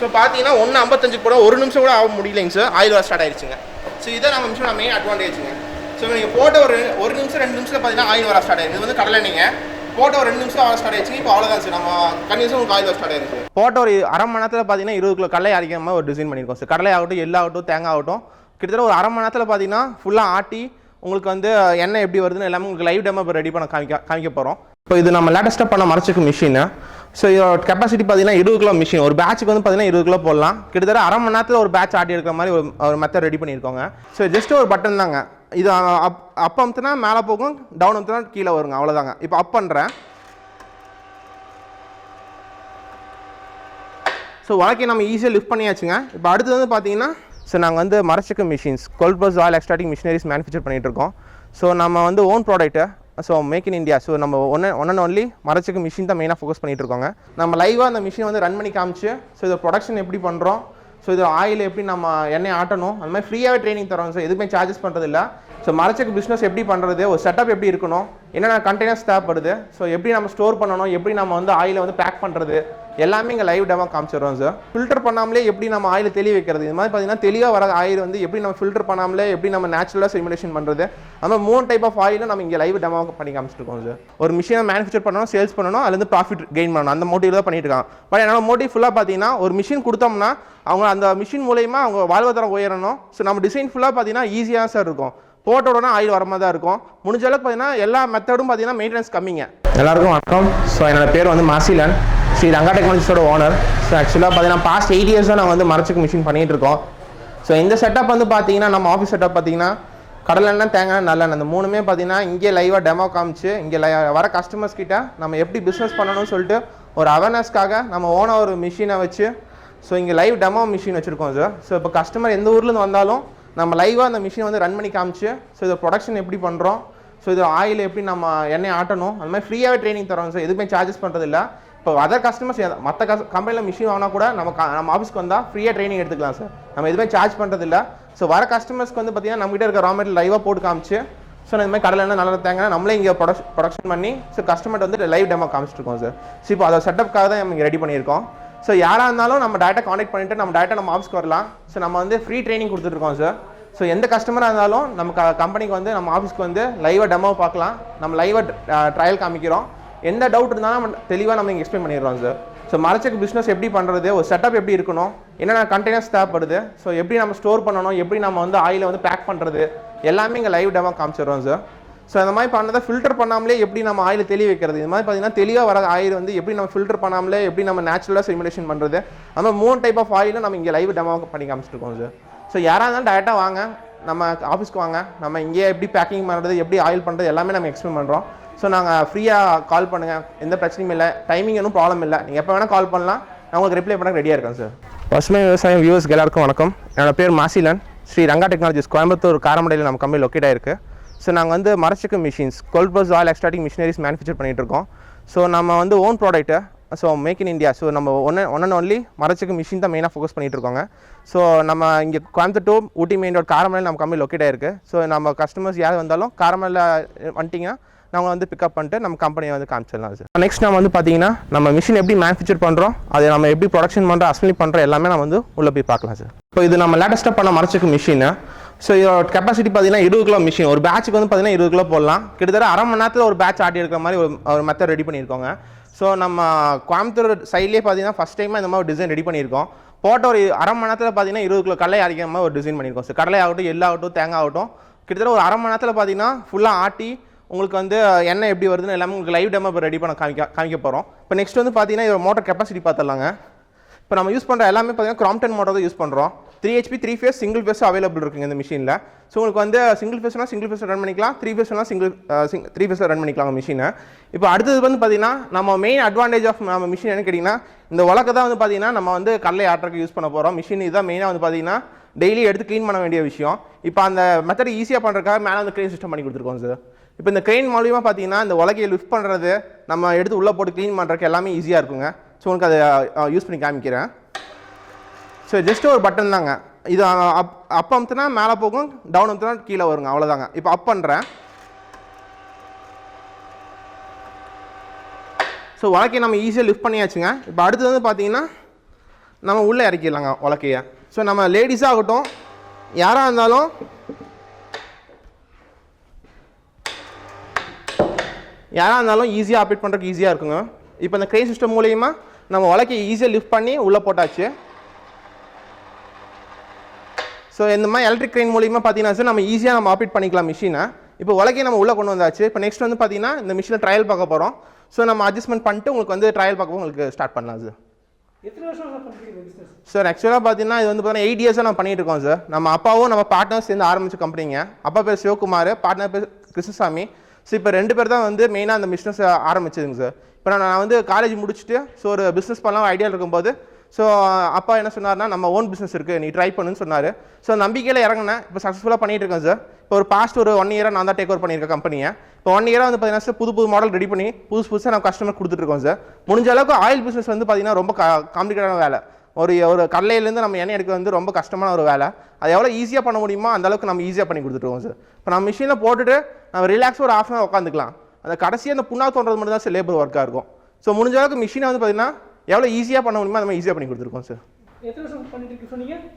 So பார்த்தீங்கன்னா ஒன்று ஐம்பத்தஞ்சு கூட ஒரு நிமிஷம் கூட ஆக முடியலைங்க சார் ஆயில் வர ஸ்டார்ட் ஆயிடுச்சுங்க. ஸோ இதான் நம்ம நிமிஷம் மெயின் அட்வான்டேஜுங்க ஸோ நீங்கள் போட்ட ஒரு ஒரு நிமிஷம் ரெண்டு நிமிஷத்தில் பார்த்தீங்கன்னா ஆயில் வர ஸ்டார்ட் ஆயிடுது இது வந்து கடலை நீங்கள் போட்ட ஒரு ரெண்டு நிமிஷம் வர ஸ்டார்ட் ஆயிடுச்சு. இப்போ அவ்வளோதான் சார் நம்ம கண்டிப்பாக உங்களுக்கு ஆயில் வர ஸ்டார்ட் ஆயிருக்கு போட்ட ஒரு அரை மணி நேரத்தில் பார்த்தீங்கன்னா இருபது கிலோ கடலை அரைக்கிற மாதிரி ஒரு டிசைன் பண்ணியிருக்கோம் சார் கடலை ஆகட்டும் எள்ளு ஆகட்டும் தேங்காய் ஆகட்டும் கிட்டத்தட்ட ஒரு அரை மணி நேரத்தில் பார்த்தீங்கன்னா ஃபுல்லாக ஆட்டி உங்களுக்கு வந்து என்ன எப்படி வருதுன்னு எல்லாமே உங்களுக்கு லைவ் டெமோ இப்போ ரெடி பண்ண காமிக்க காமிக்க போகிறோம் இப்போ இது நம்ம லேட்டஸ்ட்டாக பண்ண மறைச்சிக்கு மிஷின் ஸோ இதோட கெப்பாசிட்டி பார்த்தீங்கன்னா இருபது கிலோ மிஷின் ஒரு பேட்சுக்கு வந்து பார்த்தீங்கன்னா இருபது கிலோ போடலாம். கிட்டத்தட்ட அரை மணி நேரத்தில் ஒரு பேட்ச் ஆட்டி எடுக்கிற மாதிரி ஒரு ஒரு மெத்தட் ரெடி பண்ணியிருக்கோங்க. ஸோ ஜஸ்ட் ஒரு பட்டன் தாங்க. இது அப் அப் அமுத்துனா மேலே போகும் டவுன் அமுத்துனா கீழே வருங்க. அவ்வளோதாங்க இப்போ அப் பண்ணுறேன் ஸோ வழக்கை நம்ம ஈஸியாக லிஃப்ட் பண்ணியாச்சுங்க. இப்போ அடுத்தது வந்து பார்த்தீங்கன்னா ஸோ நாங்கள் வந்து மரச்சக்க machines cold press oil extracting machineries manufacture பண்ணிட்டு இருக்கோம். ஸோ நம்ம வந்து own product so make in India so நம்ம ஒன் ஒன் அண்ட் ஒன்லி மரச்சக்க மிஷின் தான் மெயினாக ஃபோக்கஸ் பண்ணிட்டு இருக்கோங்க. நம்ம லைவாக அந்த மிஷின் வந்து ரன் பண்ணி காமிச்சு ஸோ இதை ப்ரொடக்ஷன் எப்படி பண்ணுறோம் ஸோ இது ஆயில் எப்படி நம்ம எண்ணெய் ஆட்டணும் அந்த மாதிரி ஃப்ரீயாகவே ட்ரைனிங் தரோம். ஸோ எதுவுமே சார்ஜஸ் பண்ணுறது இல்லை ஸோ மரச்சக்கு பிஸ்னஸ் எப்படி பண்ணுறது ஒரு செட்டப் எப்படி இருக்கணும் என்னென்ன கண்டெய்னர்ஸ் தேவைப்படுது ஸோ எப்படி நம்ம ஸ்டோர் பண்ணணும் எப்படி நம்ம வந்து ஆயிலை வந்து பேக் பண்ணுறது எல்லாமே இங்கே லைவ் டெமோ காமிச்சிடுறோம் சார் ஃபில்டர் பண்ணாமலே எப்படி நம்ம ஆயில் தெளி வைக்கிறது? இது மாதிரி பார்த்தீங்கன்னா தெளிவாக வர ஆயில் வந்து எப்படி நம்ம ஃபில்டர் பண்ணாமலே எப்படி நம்ம நேச்சுரலாக சிமுலேஷன் பண்ணுறது அந்த மூணு டைப் ஆஃப் ஆயிலும் நம்ம இங்கே லைவ் டெமோ பண்ணி காமிச்சிருக்கோம் சார் ஒரு மிஷினை மேனுஃபேக்சர் பண்ணணும் சேல்ஸ் பண்ணணும் அதுலேருந்து ப்ராஃபிட் கெயின் பண்ணணும். அந்த மோட்டிவ் தான் பண்ணிட்டு இருக்காங்க பட் என்னோட மோட்டிவ் ஃபுல்லாக பார்த்தீங்கன்னா ஒரு மிஷின் கொடுத்தோம்னா அவங்க அந்த மிஷின் மூலயமா அவங்க வாழ்வாதாரம் உயரணும். ஸோ நம்ம டிசைன் ஃபுல்லாக பார்த்தீங்கன்னா ஈஸியாக சார் இருக்கும். போட்ட உடனே ஆயில் வர மாதிரி தான் இருக்கும். முடிஞ்ச அளவுக்கு பார்த்தீங்கன்னா எல்லா மெத்தடும் பார்த்தீங்கன்னா மெயின்டெனன்ஸ் கம்மிங்க. எல்லாருக்கும் வணக்கம். ஸோ என்னோட பேர் வந்து மாசிலன். ஸ்ரீ ரங்கா டெக்னாலஜிஸோட ஓனர் ஸோ ஆக்சுவலாக பார்த்தீங்கன்னா பாஸ்ட் எயிட் இயர்ஸாக நான் வந்து மரச்சுக்கு மிஷின் பண்ணிகிட்டு இருக்கோம். ஸோ இந்த செட்டப் வந்து பார்த்தீங்கன்னா நம்ம ஆஃபீஸ் செட்டப் பார்த்தீங்கன்னா கடலெண்ணெய் தேங்காய் நல்லெண்ணெய் அந்த மூணுமே பார்த்தீங்கன்னா இங்கே லைவாக டெமோ காமிச்சு இங்கே லை வர கஸ்டமர்ஸ் கிட்ட நம்ம எப்படி பிஸ்னஸ் பண்ணணும்னு சொல்லிட்டு ஒரு அவேர்னஸ்க்காக நம்ம ஓனாக ஒரு மிஷினை வச்சு ஸோ இங்கே லைவ் டெமோ மிஷின் வச்சுருக்கோம் சார் ஸோ இப்போ கஸ்டமர் எந்த ஊர்லேருந்து வந்தாலும் நம்ம லைவாக அந்த மிஷினை வந்து ரன் பண்ணி காமிச்சு ஸோ இதை ப்ரொடக்ஷன் எப்படி பண்ணுறோம் ஸோ இது ஆயில் எப்படி நம்ம எண்ணெய் ஆட்டணும் அந்த மாதிரி ஃப்ரீயாகவே ட்ரைனிங் தரோம் சார் எதுவுமே சார்ஜஸ் பண்ணுறதில்ல இப்போ அதர் கஸ்டமர்ஸ் மற்ற கஸ் கம்பெனியில் மிஷின் வாங்கினா கூட நம்ம நம்ம ஆஃபீஸ்க்கு வந்தால் ஃப்ரீயாக ட்ரைனிங் எடுத்துக்கலாம் சார் நம்ம எதுவுமே சார்ஜ் பண்ணுறதில்ல ஸோ வர கஸ்டமர்ஸ்க்கு வந்து பார்த்தீங்கன்னா நம்மகிட்ட இருக்க ரா மெட்டீரியல் லைவாக போட்டு காமிச்சு ஸோ இந்த மாதிரி கடலில் நல்லா தேங்காய் நம்மளே இங்கே ப்ரொடக்ஷன் ப்ரொடக்ஷன் பண்ணி ஸோ கஸ்டமர் வந்து லைவ் டெமோ காமிச்சிருக்கோம் சார் ஸோ இப்போ அதை செட்டப்க்காக தான் நம்ம இங்கே ரெடி பண்ணியிருக்கோம். ஸோ யாராக இருந்தாலும் நம்ம டேட்டா காண்டக்ட் பண்ணிட்டு நம்ம டேட்டா நம்ம ஆஃபீஸ்க்கு வரலாம். ஸோ நம்ம வந்து ஃப்ரீ ட்ரைனிங் கொடுத்துட்ருக்கோம் சார் ஸோ எந்த கஸ்டமராக இருந்தாலும் நம்ம க கம்பெனிக்கு வந்து நம்ம ஆஃபீஸ்க்கு வந்து லைவாக டெமோ பார்க்கலாம். நம்ம லைவாக ட்ரையல் காமிக்கிறோம். எந்த டவுட் இருந்தாலும் நம்ம தெளிவாக நம்ம இங்கே எக்ஸ்பிளைன் பண்ணிடுறோம் சார் ஸோ மரச்சக்கு பிஸ்னஸ் எப்படி பண்ணுறது ஒரு செட்டப் எப்படி இருக்கணும்? என்னென்ன கண்டெய்னர்ஸ் தேவைப்படுது? ஸோ எப்படி நம்ம ஸ்டோர் பண்ணணும்? எப்படி நம்ம வந்து ஆயிலை வந்து பேக் பண்ணுறது எல்லாமே இங்கே லைவ் டெமோ காமிச்சிடுறோம் சார் ஸோ அந்த மாதிரி பண்ணதை ஃபில்டர் பண்ணாமலே எப்படி நம்ம ஆயில் தெளி வைக்கிறது? இது மாதிரி பார்த்தீங்கன்னா தெளிவாக வர ஆயில் வந்து எப்படி நம்ம ஃபில்டர் பண்ணாமலே எப்படி நம்ம நேச்சுரலாக சிமுலேஷன் பண்ணுறது அந்த மாதிரி மூணு டைப் ஆஃப் ஆயிலும் நம்ம இங்கே லைவ் டெமோ பண்ணி காமிச்சிருக்கோம் சார் ஸோ யாராக இருந்தாலும் டேரெக்டாக வாங்க. நம்ம ஆஃபீஸ்க்கு வாங்க. நம்ம இங்கேயே எப்படி பேக்கிங் பண்ணுறது எப்படி ஆயில் பண்ணுறது எல்லாமே நம்ம எக்ஸ்பிளைன் பண்ணுறோம் ஸோ நாங்கள் ஃப்ரீயாக கால் பண்ணுங்கள் எந்த பிரச்சனையும் இல்லை. டைமிங் ஒன்றும் ப்ராப்ளம் இல்லை. நீங்கள் எப்போ வேணால் கால் பண்ணலாம். நான் உங்களுக்கு ரிப்ளை பண்ண ரெடியாக இருக்கேன் சார் பசுமை விவசாயம் வியூவர்ஸ் எல்லாருக்கும் வணக்கம். என்னோடய பேர் மாசிலன். ஸ்ரீ ரங்கா டெக்னாலஜிஸ் கோயம்புத்தூர் காரமடையில் நம்ம கம்பெனி லொக்கேட் ஆயிருக்கு. ஸோ நாங்கள் வந்து மரச்சக்கு machines cold press oil extracting machineries manufacture பண்ணிகிட்டு இருக்கோம். ஸோ நம்ம வந்து own product so make in India so நம்ம ஒன் ஒன் அண்ட் ஒன்லி மரச்சக்கு மிஷின் தான் மெயினாக ஃபோக்கஸ் பண்ணிகிட்டு இருக்கோங்க. ஸோ நம்ம இங்கே Coimbatore to Ooty main road காரமலையில் நம்ம கம்பெனி லொக்கேட் ஆயிருக்கு. ஸோ நம்ம கஸ்டமர்ஸ் யார் வந்தாலும் காரமலையில் வந்துட்டிங்கன்னா நம்ம வந்து பிக்கப் பண்ணிட்டு நம்ம கம்பெனியை வந்து காமிச்சிடலாம் சார் நெக்ஸ்ட் நம்ம வந்து பார்த்தீங்கன்னா நம்ம மிஷின் எப்படி மேனுஃபேக்சர் பண்ணுறோம் அதை நம்ம எப்படி ப்ரொடக்ஷன் பண்ணுறோம் அசம்பிளி பண்ணுறோம் எல்லாமே நம்ம வந்து உள்ளே போய் பார்க்கலாம் சார் இப்போ இது நம்ம லேட்டஸ்ட்டாக பண்ண மறைச்சிக்கு மிஷின் ஸோ இதோட கெப்பாசிட்டி பார்த்தீங்கன்னா இருபது கிலோ மிஷின் ஒரு பேட்சுக்கு வந்து பார்த்தீங்கன்னா இருபது கிலோ போடலாம். கிட்டத்தட்ட அரை மணி நேரத்தில் ஒரு பேட்ச் ஆட்டி எடுக்கிற மாதிரி ஒரு ஒரு மெத்தட் ரெடி பண்ணியிருக்கோங்க. ஸோ நம்ம கோயம்புத்தூர் சைட்லேயே பார்த்தீங்கன்னா ஃபஸ்ட் டைமாக இந்த மாதிரி ஒரு டிசைன் ரெடி பண்ணியிருக்கோம். போட்ட ஒரு அரை மணி நேரத்தில் பார்த்தீங்கன்னா இருபது கிலோ கடலை அரைக்கிற மாதிரி ஒரு டிசைன் பண்ணியிருக்கோம் ஸோ கடலை ஆகட்டும் எள்ளு ஆகட்டும் தேங்காய் ஆகட்டும் கிட்டத்தட்ட ஒரு அரை மணி நேரத்தில் பார்த்தீங்கன்னா ஃபுல்லாக ஆட்டி உங்களுக்கு வந்து எண்ணெய் எப்படி வருதுன்னு எல்லாமே உங்களுக்கு லைவ் டெமோ இப்போ ரெடி பண்ண காமிக்க காமிக்க போகிறோம் இப்போ நெக்ஸ்ட் வந்து பார்த்தீங்கன்னா இதோட மோட்டர் கெப்பாசிட்டி பார்த்துடலாங்க இப்போ நம்ம யூஸ் பண்ணுற எல்லாமே பார்த்தீங்கன்னா கிராம்டன் மோட்டர் தான் யூஸ் பண்ணுறோம் three HP three phase single phase available இருக்குங்க இந்த மிஷினில் ஸோ உங்களுக்கு வந்து சிங்கிள் ஃபேஸ்னா சிங்கிள் ஃபேஸ் ரன் பண்ணிக்கலாம். த்ரீ ஃபேஸ்னா சிங்கிள் த்ரீ ஃபேஸில் ரன் பண்ணிக்கலாம் மிஷினை இப்போ அடுத்தது வந்து பார்த்தீங்கன்னா நம்ம மெயின் அட்வான்டேஜ் ஆஃப் நம்ம மிஷின் என்ன கேட்டிங்கன்னா இந்த உலக தான் வந்து பார்த்தீங்கன்னா நம்ம வந்து கடலை ஆட்டுறதுக்கு யூஸ் பண்ண போகிறோம் மிஷின் இதுதான் மெயினாக வந்து பார்த்தீங்கன்னா டெய்லி எடுத்து க்ளீன் பண்ண வேண்டிய விஷயம். இப்போ அந்த மெத்தட் ஈஸியாக பண்ணுறதுக்காக மேலே வந்து க்ளீன் சிஸ்டம் பண்ணி கொடுத்துருக்கோம் சார் இப்போ இந்த க்ரெயின் மூலியமாக பார்த்தீங்கன்னா இந்த உலகையை லிஃப்ட் பண்ணுறது நம்ம எடுத்து உள்ளே போட்டு க்ளீன் பண்ணுறதுக்கு எல்லாமே ஈஸியாக இருக்குங்க. ஸோ உங்களுக்கு அதை யூஸ் பண்ணி காமிக்கிறேன். ஸோ ஜஸ்ட் ஒரு பட்டன் தாங்க. இது அப் அப் அமுத்துனா மேலே போகும் டவுன் அமுத்துனா கீழே வருங்க. அவ்வளோதாங்க இப்போ அப் பண்ணுறேன் ஸோ உலக்கையை நம்ம ஈஸியாக லிஃப்ட் பண்ணியாச்சுங்க. இப்போ அடுத்தது வந்து பார்த்தீங்கன்னா நம்ம உள்ளே இறக்கிடலாங்க உலக்கையை. ஸோ நம்ம லேடிஸாக ஆகட்டும் யாராக இருந்தாலும் யாராக இருந்தாலும் ஈஸியாக ஆப்ரேட் பண்ணுறதுக்கு ஈஸியாக இருக்குங்க. இப்போ இந்த க்ரெயின் சிஸ்டம் மூலயமா நம்ம உலக்கைய ஈஸியாக லிஃப்ட் பண்ணி உள்ளே போட்டாச்சு. ஸோ இந்த மாதிரி எலக்ட்ரிக் க்ரெயின் மூலியமாக பார்த்தீங்கன்னா சார் நம்ம ஈஸியாக நம்ம ஆப்ரேட் பண்ணிக்கலாம் மிஷினை இப்போ உலகையை நம்ம உள்ளே கொண்டு வந்தாச்சு. இப்போ நெக்ஸ்ட் வந்து பார்த்தீங்கன்னா இந்த மிஷினை ட்ரையல் பார்க்க போகிறோம் ஸோ நம்ம அட்ஜஸ்ட்மெண்ட் பண்ணிட்டு உங்களுக்கு வந்து ட்ரையல் பார்க்க உங்களுக்கு ஸ்டார்ட் பண்ணலாம் சார் சார் ஆக்சுவலாக பார்த்தீங்கன்னா இது வந்து பார்த்தீங்கன்னா எயிட் இயர்ஸாக நம்ம பண்ணிட்டு இருக்கோம் சார் நம்ம அப்பாவும் நம்ம பார்ட்னர்ஸ் சேர்ந்து ஆரம்பிச்ச கம்பெனிங்க அப்பா பேர் சிவகுமார் பார்ட்னர் பேர் கிருஷ்ணசாமி. ஸோ இப்போ ரெண்டு பேர் தான் வந்து மெயினாக அந்த பிஸ்னஸ் ஆரம்பிச்சதுங்க சார் இப்போ நான் வந்து காலேஜ் முடிச்சுட்டு ஸோ ஒரு பிஸ்னஸ் பண்ணலாம் ஐடியா இருக்கும்போது ஸோ அப்பா என்ன சொன்னார்னா நம்ம ஓன் பிஸ்னஸ் இருக்குது நீ ட்ரை பண்ணுன்னு சொன்னார். ஸோ நம்பிக்கையில் இறங்கினேன். இப்போ சக்ஸஸ்ஃபுல்லாக பண்ணிட்டு இருக்கேன் சார் இப்போ ஒரு பாஸ்ட் ஒரு ஒன் இயராக நான் தான் டேக் ஓவர் பண்ணியிருக்கேன் கம்பெனியை இப்போ ஒன் இயராக வந்து பார்த்தீங்கன்னா சார் புது புது மாடல் ரெடி பண்ணி புதுசு புதுசாக நம்ம கஸ்டமர் கொடுத்துட்ருக்கோம் சார் முடிஞ்ச அளவுக்கு ஆயில் பிஸ்னஸ் வந்து பார்த்தீங்கன்னா ரொம்ப காம்ப்ளிகேட்டான வேலை. ஒரு ஒரு கடலையிலேருந்து நம்ம எண்ணெய் எடுக்க வந்து ரொம்ப கஷ்டமான ஒரு வேலை. அது எவ்வளோ ஈஸியாக பண்ண முடியுமோ அந்த அளவுக்கு நம்ம ஈஸியாக பண்ணி கொடுத்துருவோம் சார் இப்போ நம்ம மிஷினில் போட்டுட்டு நம்ம ரிலாக்ஸ் ஒரு ஆஃப் அன் உட்காந்துக்கலாம். அந்த கடைசியாக அந்த புண்ணா தோன்றது மட்டும் தான் சார் லேபர் ஒர்க்காக இருக்கும். ஸோ முடிஞ்ச அளவுக்கு மிஷினை வந்து பார்த்தீங்கன்னா எவ்வளோ ஈஸியாக பண்ண முடியுமோ அந்த மாதிரி ஈஸியாக பண்ணி கொடுத்துருக்கோம் sir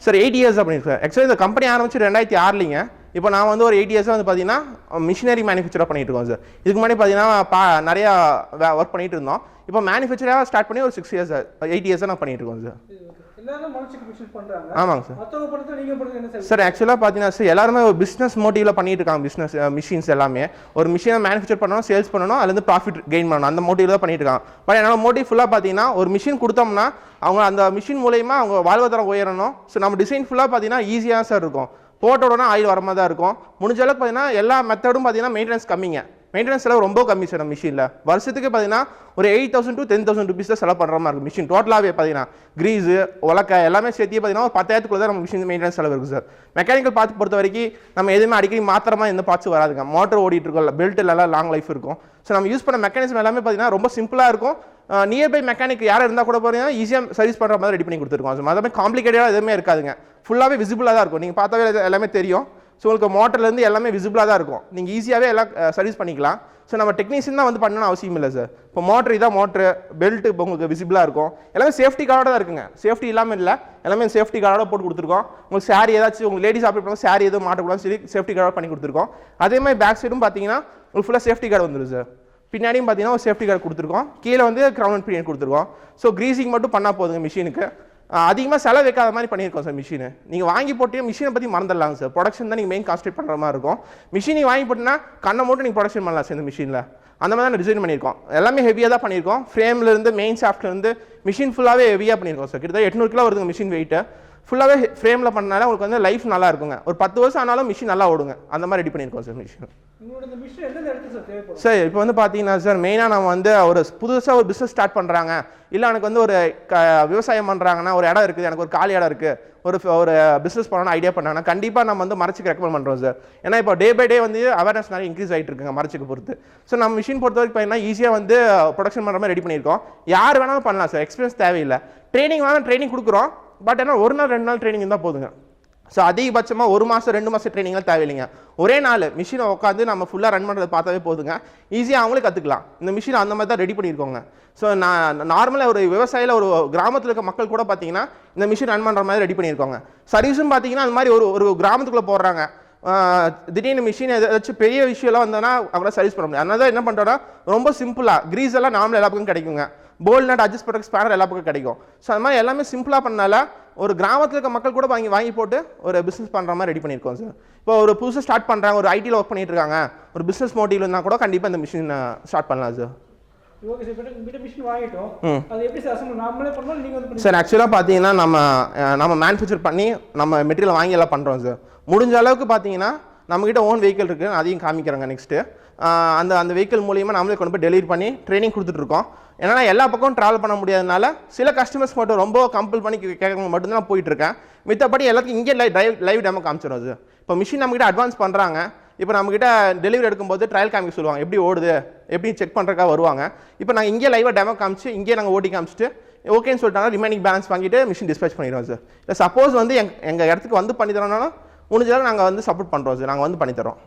sir eight years sir actually இந்த கம்பெனி ஆரம்பிச்சு ரெண்டாயிரத்தி ஆறுலிங்க. இப்போ நான் வந்து ஒரு எயிட் இயர்ஸாக வந்து பார்த்தீங்கன்னா மிஷினரி மேனுஃபேக்சராக பண்ணிட்டு இருக்கோம் சார் இதுக்கு முன்னாடி பார்த்தீங்கன்னா பா நிறையா ஒர்க் பண்ணிட்டு இருந்தோம். இப்போ மேனுஃபேக்சராக ஸ்டார்ட் பண்ணி ஒரு சிக்ஸ் இயர்ஸ் எயிட் இயர்ஸாக நான் பண்ணிட்டு இருக்கோம் சார் ஆமாங்க சார். சார் ஆக்சுவலாக பார்த்தீங்கன்னா சார் எல்லாருமே ஒரு பிஸ்னஸ் மோட்டிவில் பண்ணிட்டு இருக்காங்க பிஸ்னஸ் மிஷின்ஸ் எல்லாமே. ஒரு மிஷினை மேனுஃபேக்சர் பண்ணணும் சேல்ஸ் பண்ணணும் அதுலேருந்து ப்ராஃபிட் கெயின் பண்ணணும் அந்த மோட்டிவில் தான் பண்ணிட்டு இருக்காங்க. பட் என்னோட மோட்டிவ் ஃபுல்லாக பார்த்தீங்கன்னா ஒரு மிஷின் கொடுத்தோம்னா அவங்க அந்த மிஷின் மூலயமா அவங்க வாழ்வாதாரம் உயரணும். ஸோ நம்ம டிசைன் ஃபுல்லாக பார்த்தீங்கன்னா ஈஸியாக சார் இருக்கும். போட்ட உடனே ஆயில் வர மாதிரி தான் இருக்கும். முடிஞ்ச அளவுக்கு பார்த்தீங்கன்னா எல்லா மெத்தடும் பார்த்தீங்கன்னா மெயின்டெனன்ஸ் கம்மிங்க. மெயின்டெனன்ஸ் செலவு ரொம்ப கம்மி சார் மிஷினில் வருஷத்துக்கு பார்த்தீங்கன்னா ஒரு eight thousand to ten thousand rupees தான் செலவு பண்ணுற மாதிரி இருக்கும் மிஷின் டோட்டலாகவே பார்த்தீங்கன்னா க்ரீஸு உலக்க எல்லாமே சேர்த்து பார்த்தீங்கன்னா ஒரு பத்தாயிரத்துக்குள்ள தான் நம்ம மிஷின் மெயின்டெனன்ஸ் செலவு இருக்குது சார் மெக்கானிக்கல் பார்த்து பொறுத்த வரைக்கும் நம்ம எதுவுமே அடிக்கடி மாத்திரமா எந்த பார்ட்ஸ் வராதுங்க. மோட்டர் ஓடிட்டு இருக்கோம் பெல்ட் எல்லாம் லாங் லைஃப் இருக்கும். ஸோ நம்ம யூஸ் பண்ண மெக்கானிசம் எல்லாமே பார்த்தீங்கன்னா ரொம்ப சிம்பிளாக இருக்கும். நியர்பை மெக்கானிக் யாரும் இருந்தால் கூட போகிறீங்கன்னா ஈஸியாக சர்வீஸ் பண்ணுற மாதிரி ரெடி பண்ணி கொடுத்துருக்கோம் ஸோ அதுமே காம்ப்ளிகேட்டடாக எதுவுமே இருக்காதுங்க. ஃபுல்லாகவே விசிபிளாக தான் இருக்கும். நீங்கள் பார்த்தாவே எல்லாமே தெரியும். ஸோ உங்களுக்கு மோட்டர்லேருந்து எல்லாமே விசிபிளாக தான் இருக்கும். நீங்கள் ஈஸியாகவே எல்லாம் சர்வீஸ் பண்ணிக்கலாம். ஸோ நம்ம டெக்னீஷியன் தான் வந்து பண்ணணும் அவசியம் இல்லை சார் இப்போ மோட்டர் இதான் மோட்ரு பெல்ட் இப்போ உங்களுக்கு விசிபிளாக இருக்கும். எல்லாமே சேஃப்டி கார்டோட தான் இருக்குங்க. சேஃப்டி இல்லாமல் இல்லை. எல்லாமே சேஃப்டி கார்டோட போட்டு கொடுத்துருக்கோம். உங்களுக்கு சாரி ஏதாச்சும் உங்களுக்கு லேடிஸ் ஆப்ரேட் பண்ணால் சாரி எதுவும் மாட்டக்கூடாதுன்னு சொல்லி சேஃப்டி கார்டோட பண்ணி கொடுத்துருக்கோம். அதே மாதிரி பேக் சைடும் பார்த்தீங்கன்னா உங்களுக்கு ஃபுல்லாக சேஃப்டி கார்டு வந்துடும் சார் பின்னாடியும் பார்த்தீங்கன்னா ஒரு சேஃப்டி கார்டு கொடுத்துருக்கோம். கீழே வந்து க்ரௌண்ட் பீரியட் கொடுத்துருக்கோம். ஸோ க்ரீசிங் மட்டும் பண்ணால் போதுங்க மிஷினுக்கு அதிகமாக செலவு வைக்காத மாதிரி பண்ணியிருக்கோம் சார் மிஷினு நீங்கள் வாங்கி போட்டியும் மிஷினை பற்றி மறந்துடலாங்க சார். ப்ரொடக்ஷன் தான் நீங்கள் மெயின் கான்சன்ட்ரேட் பண்ணுற மாதிரி இருக்கும். மிஷின் நீங்கள் வாங்கி போட்டினா கண்ணை மட்டும் நீங்கள் ப்ரொடக்ஷன் பண்ணலாம் சார் இந்த மிஷினில் அந்த மாதிரி தான் டிசைன் பண்ணியிருக்கோம். எல்லாமே ஹெவியாக தான் பண்ணியிருக்கோம். ஃப்ரேம்லேருந்து மெயின் ஷாஃப்ட்லேருந்து மிஷின் ஃபுல்லாகவே ஹெவியாக பண்ணியிருக்கோம் சார். கிட்டத்தட்ட எட்நூறு கிலோ வருதுங்க மிஷின் வெயிட்டு ஃபுல்லாகவே ஃப்ரேமில் பண்ணனால உங்களுக்கு வந்து லைஃப் நல்லா இருக்குங்க ஒரு பத்து வருஷம் ஆனாலும் மிஷின் நல்லா ஓடுங்க. அந்த மாதிரி ரெடி பண்ணியிருக்கோம் சார் மிஷின் சார் இப்போ வந்து பார்த்தீங்கன்னா சார் மெயினாக நம்ம வந்து ஒரு புதுசாக ஒரு பிஸ்னஸ் ஸ்டார்ட் பண்ணுறாங்க இல்லை எனக்கு வந்து ஒரு க விவசாயம் பண்ணுறாங்கன்னா ஒரு இடம் இருக்குது எனக்கு ஒரு காலி இடம் இருக்குது ஒரு ஒரு பிஸ்னஸ் பண்ணணும்னு ஐடியா பண்ணாங்கன்னா கண்டிப்பாக நம்ம வந்து மரச்சுக்கு ரெக்கமெண்ட் பண்ணுறோம் சார் ஏன்னா இப்போ டே பை டே வந்து அவேர்னஸ் நிறைய இன்க்ரீஸ் ஆகிட்டு இருக்குங்க மரச்சுக்கு பொறுத்து. ஸோ நம்ம மிஷின் பொறுத்த வரைக்கும் பார்த்தீங்கன்னா ஈஸியாக வந்து ப்ரொடக்ஷன் பண்ணுற மாதிரி ரெடி பண்ணியிருக்கோம். யார் வேணாலும் பண்ணலாம் சார் எக்ஸ்பீரியன்ஸ் தேவையில்லை. ட்ரைனிங் வேணால் ட்ரைனிங் கொடுக்குறோம். பட் ஏன்னா ஒரு நாள் ரெண்டு நாள் ட்ரைனிங் இருந்தால் போதுங்க. ஸோ அதிகபட்சமாக ஒரு மாதம் ரெண்டு மாதம் ட்ரைனிங்லாம் தேவையில்லைங்க. ஒரே நாள் மிஷினை உட்காந்து நம்ம ஃபுல்லாக ரன் பண்ணுறத பார்த்தாவே போதுங்க. ஈஸியாக அவங்களே கற்றுக்கலாம் இந்த மிஷின் அந்த மாதிரி தான் ரெடி பண்ணியிருக்கோங்க. ஸோ நான் நார்மலாக ஒரு விவசாயியில் ஒரு கிராமத்தில் இருக்க மக்கள் கூட பார்த்தீங்கன்னா இந்த மிஷின் ரன் பண்ணுற மாதிரி ரெடி பண்ணியிருக்கோங்க. சர்வீஸும் பார்த்தீங்கன்னா அந்த மாதிரி ஒரு ஒரு கிராமத்துக்குள்ளே போடுறாங்க திடீர்னு மிஷின் ஏதாச்சும் பெரிய விஷயம்லாம் வந்தோன்னா அவங்கள சர்வீஸ் பண்ண முடியாது. அதனால தான் என்ன பண்ணுறோன்னா ரொம்ப சிம்பிளாக க்ரீஸ் எல்லாம் நார்மல் எல்லா பக்கம் கிடைக்குங்க. போல் நட் அட்ஜஸ்ட் பண்ணுறதுக்கு ஸ்பேனர் எல்லா பக்கம் கிடைக்கும். ஸோ அது மாதிரி எல்லாமே சிம்பிளாக பண்ணனால ஒரு கிராமத்தில் இருக்க மக்கள் கூட வாங்கி வாங்கி போட்டு ஒரு பிஸ்னஸ் பண்ணுற மாதிரி ரெடி பண்ணியிருக்கோம் சார் இப்போ ஒரு புதுசாக ஸ்டார்ட் பண்ணுறாங்க ஒரு ஐடியில் ஒர்க் பண்ணிட்டு இருக்காங்க ஒரு பிஸ்னஸ் மோட்டிவ் இருந்தால் கூட கண்டிப்பாக இந்த மிஷின் ஸ்டார்ட் பண்ணலாம் சார் சார் ஆக்சுவலாக பார்த்தீங்கன்னா நம்ம நம்ம மேனுஃபேக்சர் பண்ணி நம்ம மெட்டீரியல் வாங்கி எல்லாம் பண்ணுறோம் சார் முடிஞ்ச அளவுக்கு பார்த்தீங்கன்னா நம்மகிட்ட ஓன் வெஹிக்கிள் இருக்குது அதையும் காமிக்கிறோங்க நெக்ஸ்ட்டு அந்த அந்த வெஹிக்கிள் மூலியமாக நம்மளே கொண்டு போய் டெலிவரி பண்ணி ட்ரைனிங் கொடுத்துட்ருக்கோம். ஏன்னா எல்லா பக்கமும் ட்ராவல் பண்ண முடியாதனால சில கஸ்டமர்ஸ் மட்டும் ரொம்ப கம்பல் பண்ணி கேட்கறவங்க மட்டும்தான் நான் இருக்கேன் மித்தபடி எல்லாத்துக்கும் இங்கே லைவ் லைவ் லைவ் டெமோ காமிச்சிடும் அது. இப்போ மிஷின் நம்மகிட்ட அட்வான்ஸ் பண்ணுறாங்க இப்போ நம்மகிட்ட டெலிவரி எடுக்கும்போது ட்ரையல் காமிக்க சொல்லுவாங்க. எப்படி ஓடுது? எப்படி செக் பண்ணுறக்கா வருவாங்க? இப்போ நாங்கள் இங்கே லைவாக டெமோ காமிச்சு இங்கே நாங்கள் ஓட்டி காமிச்சிட்டு ஓகேன்னு சொல்லிட்டாங்க ரிமைனிங் பேலன்ஸ் வாங்கிட்டு மிஷின் டிஸ்பேச் பண்ணிடுவோம் சார் இல்லை சப்போஸ் வந்து எங் எங்கள் இடத்துக்கு வந்து பண்ணி தரோம்னாலும் முடிஞ்ச நாங்கள் வந்து சப்போர்ட் பண்ணுறோம் சார் நாங்கள் வந்து பண்ணித்தரோம்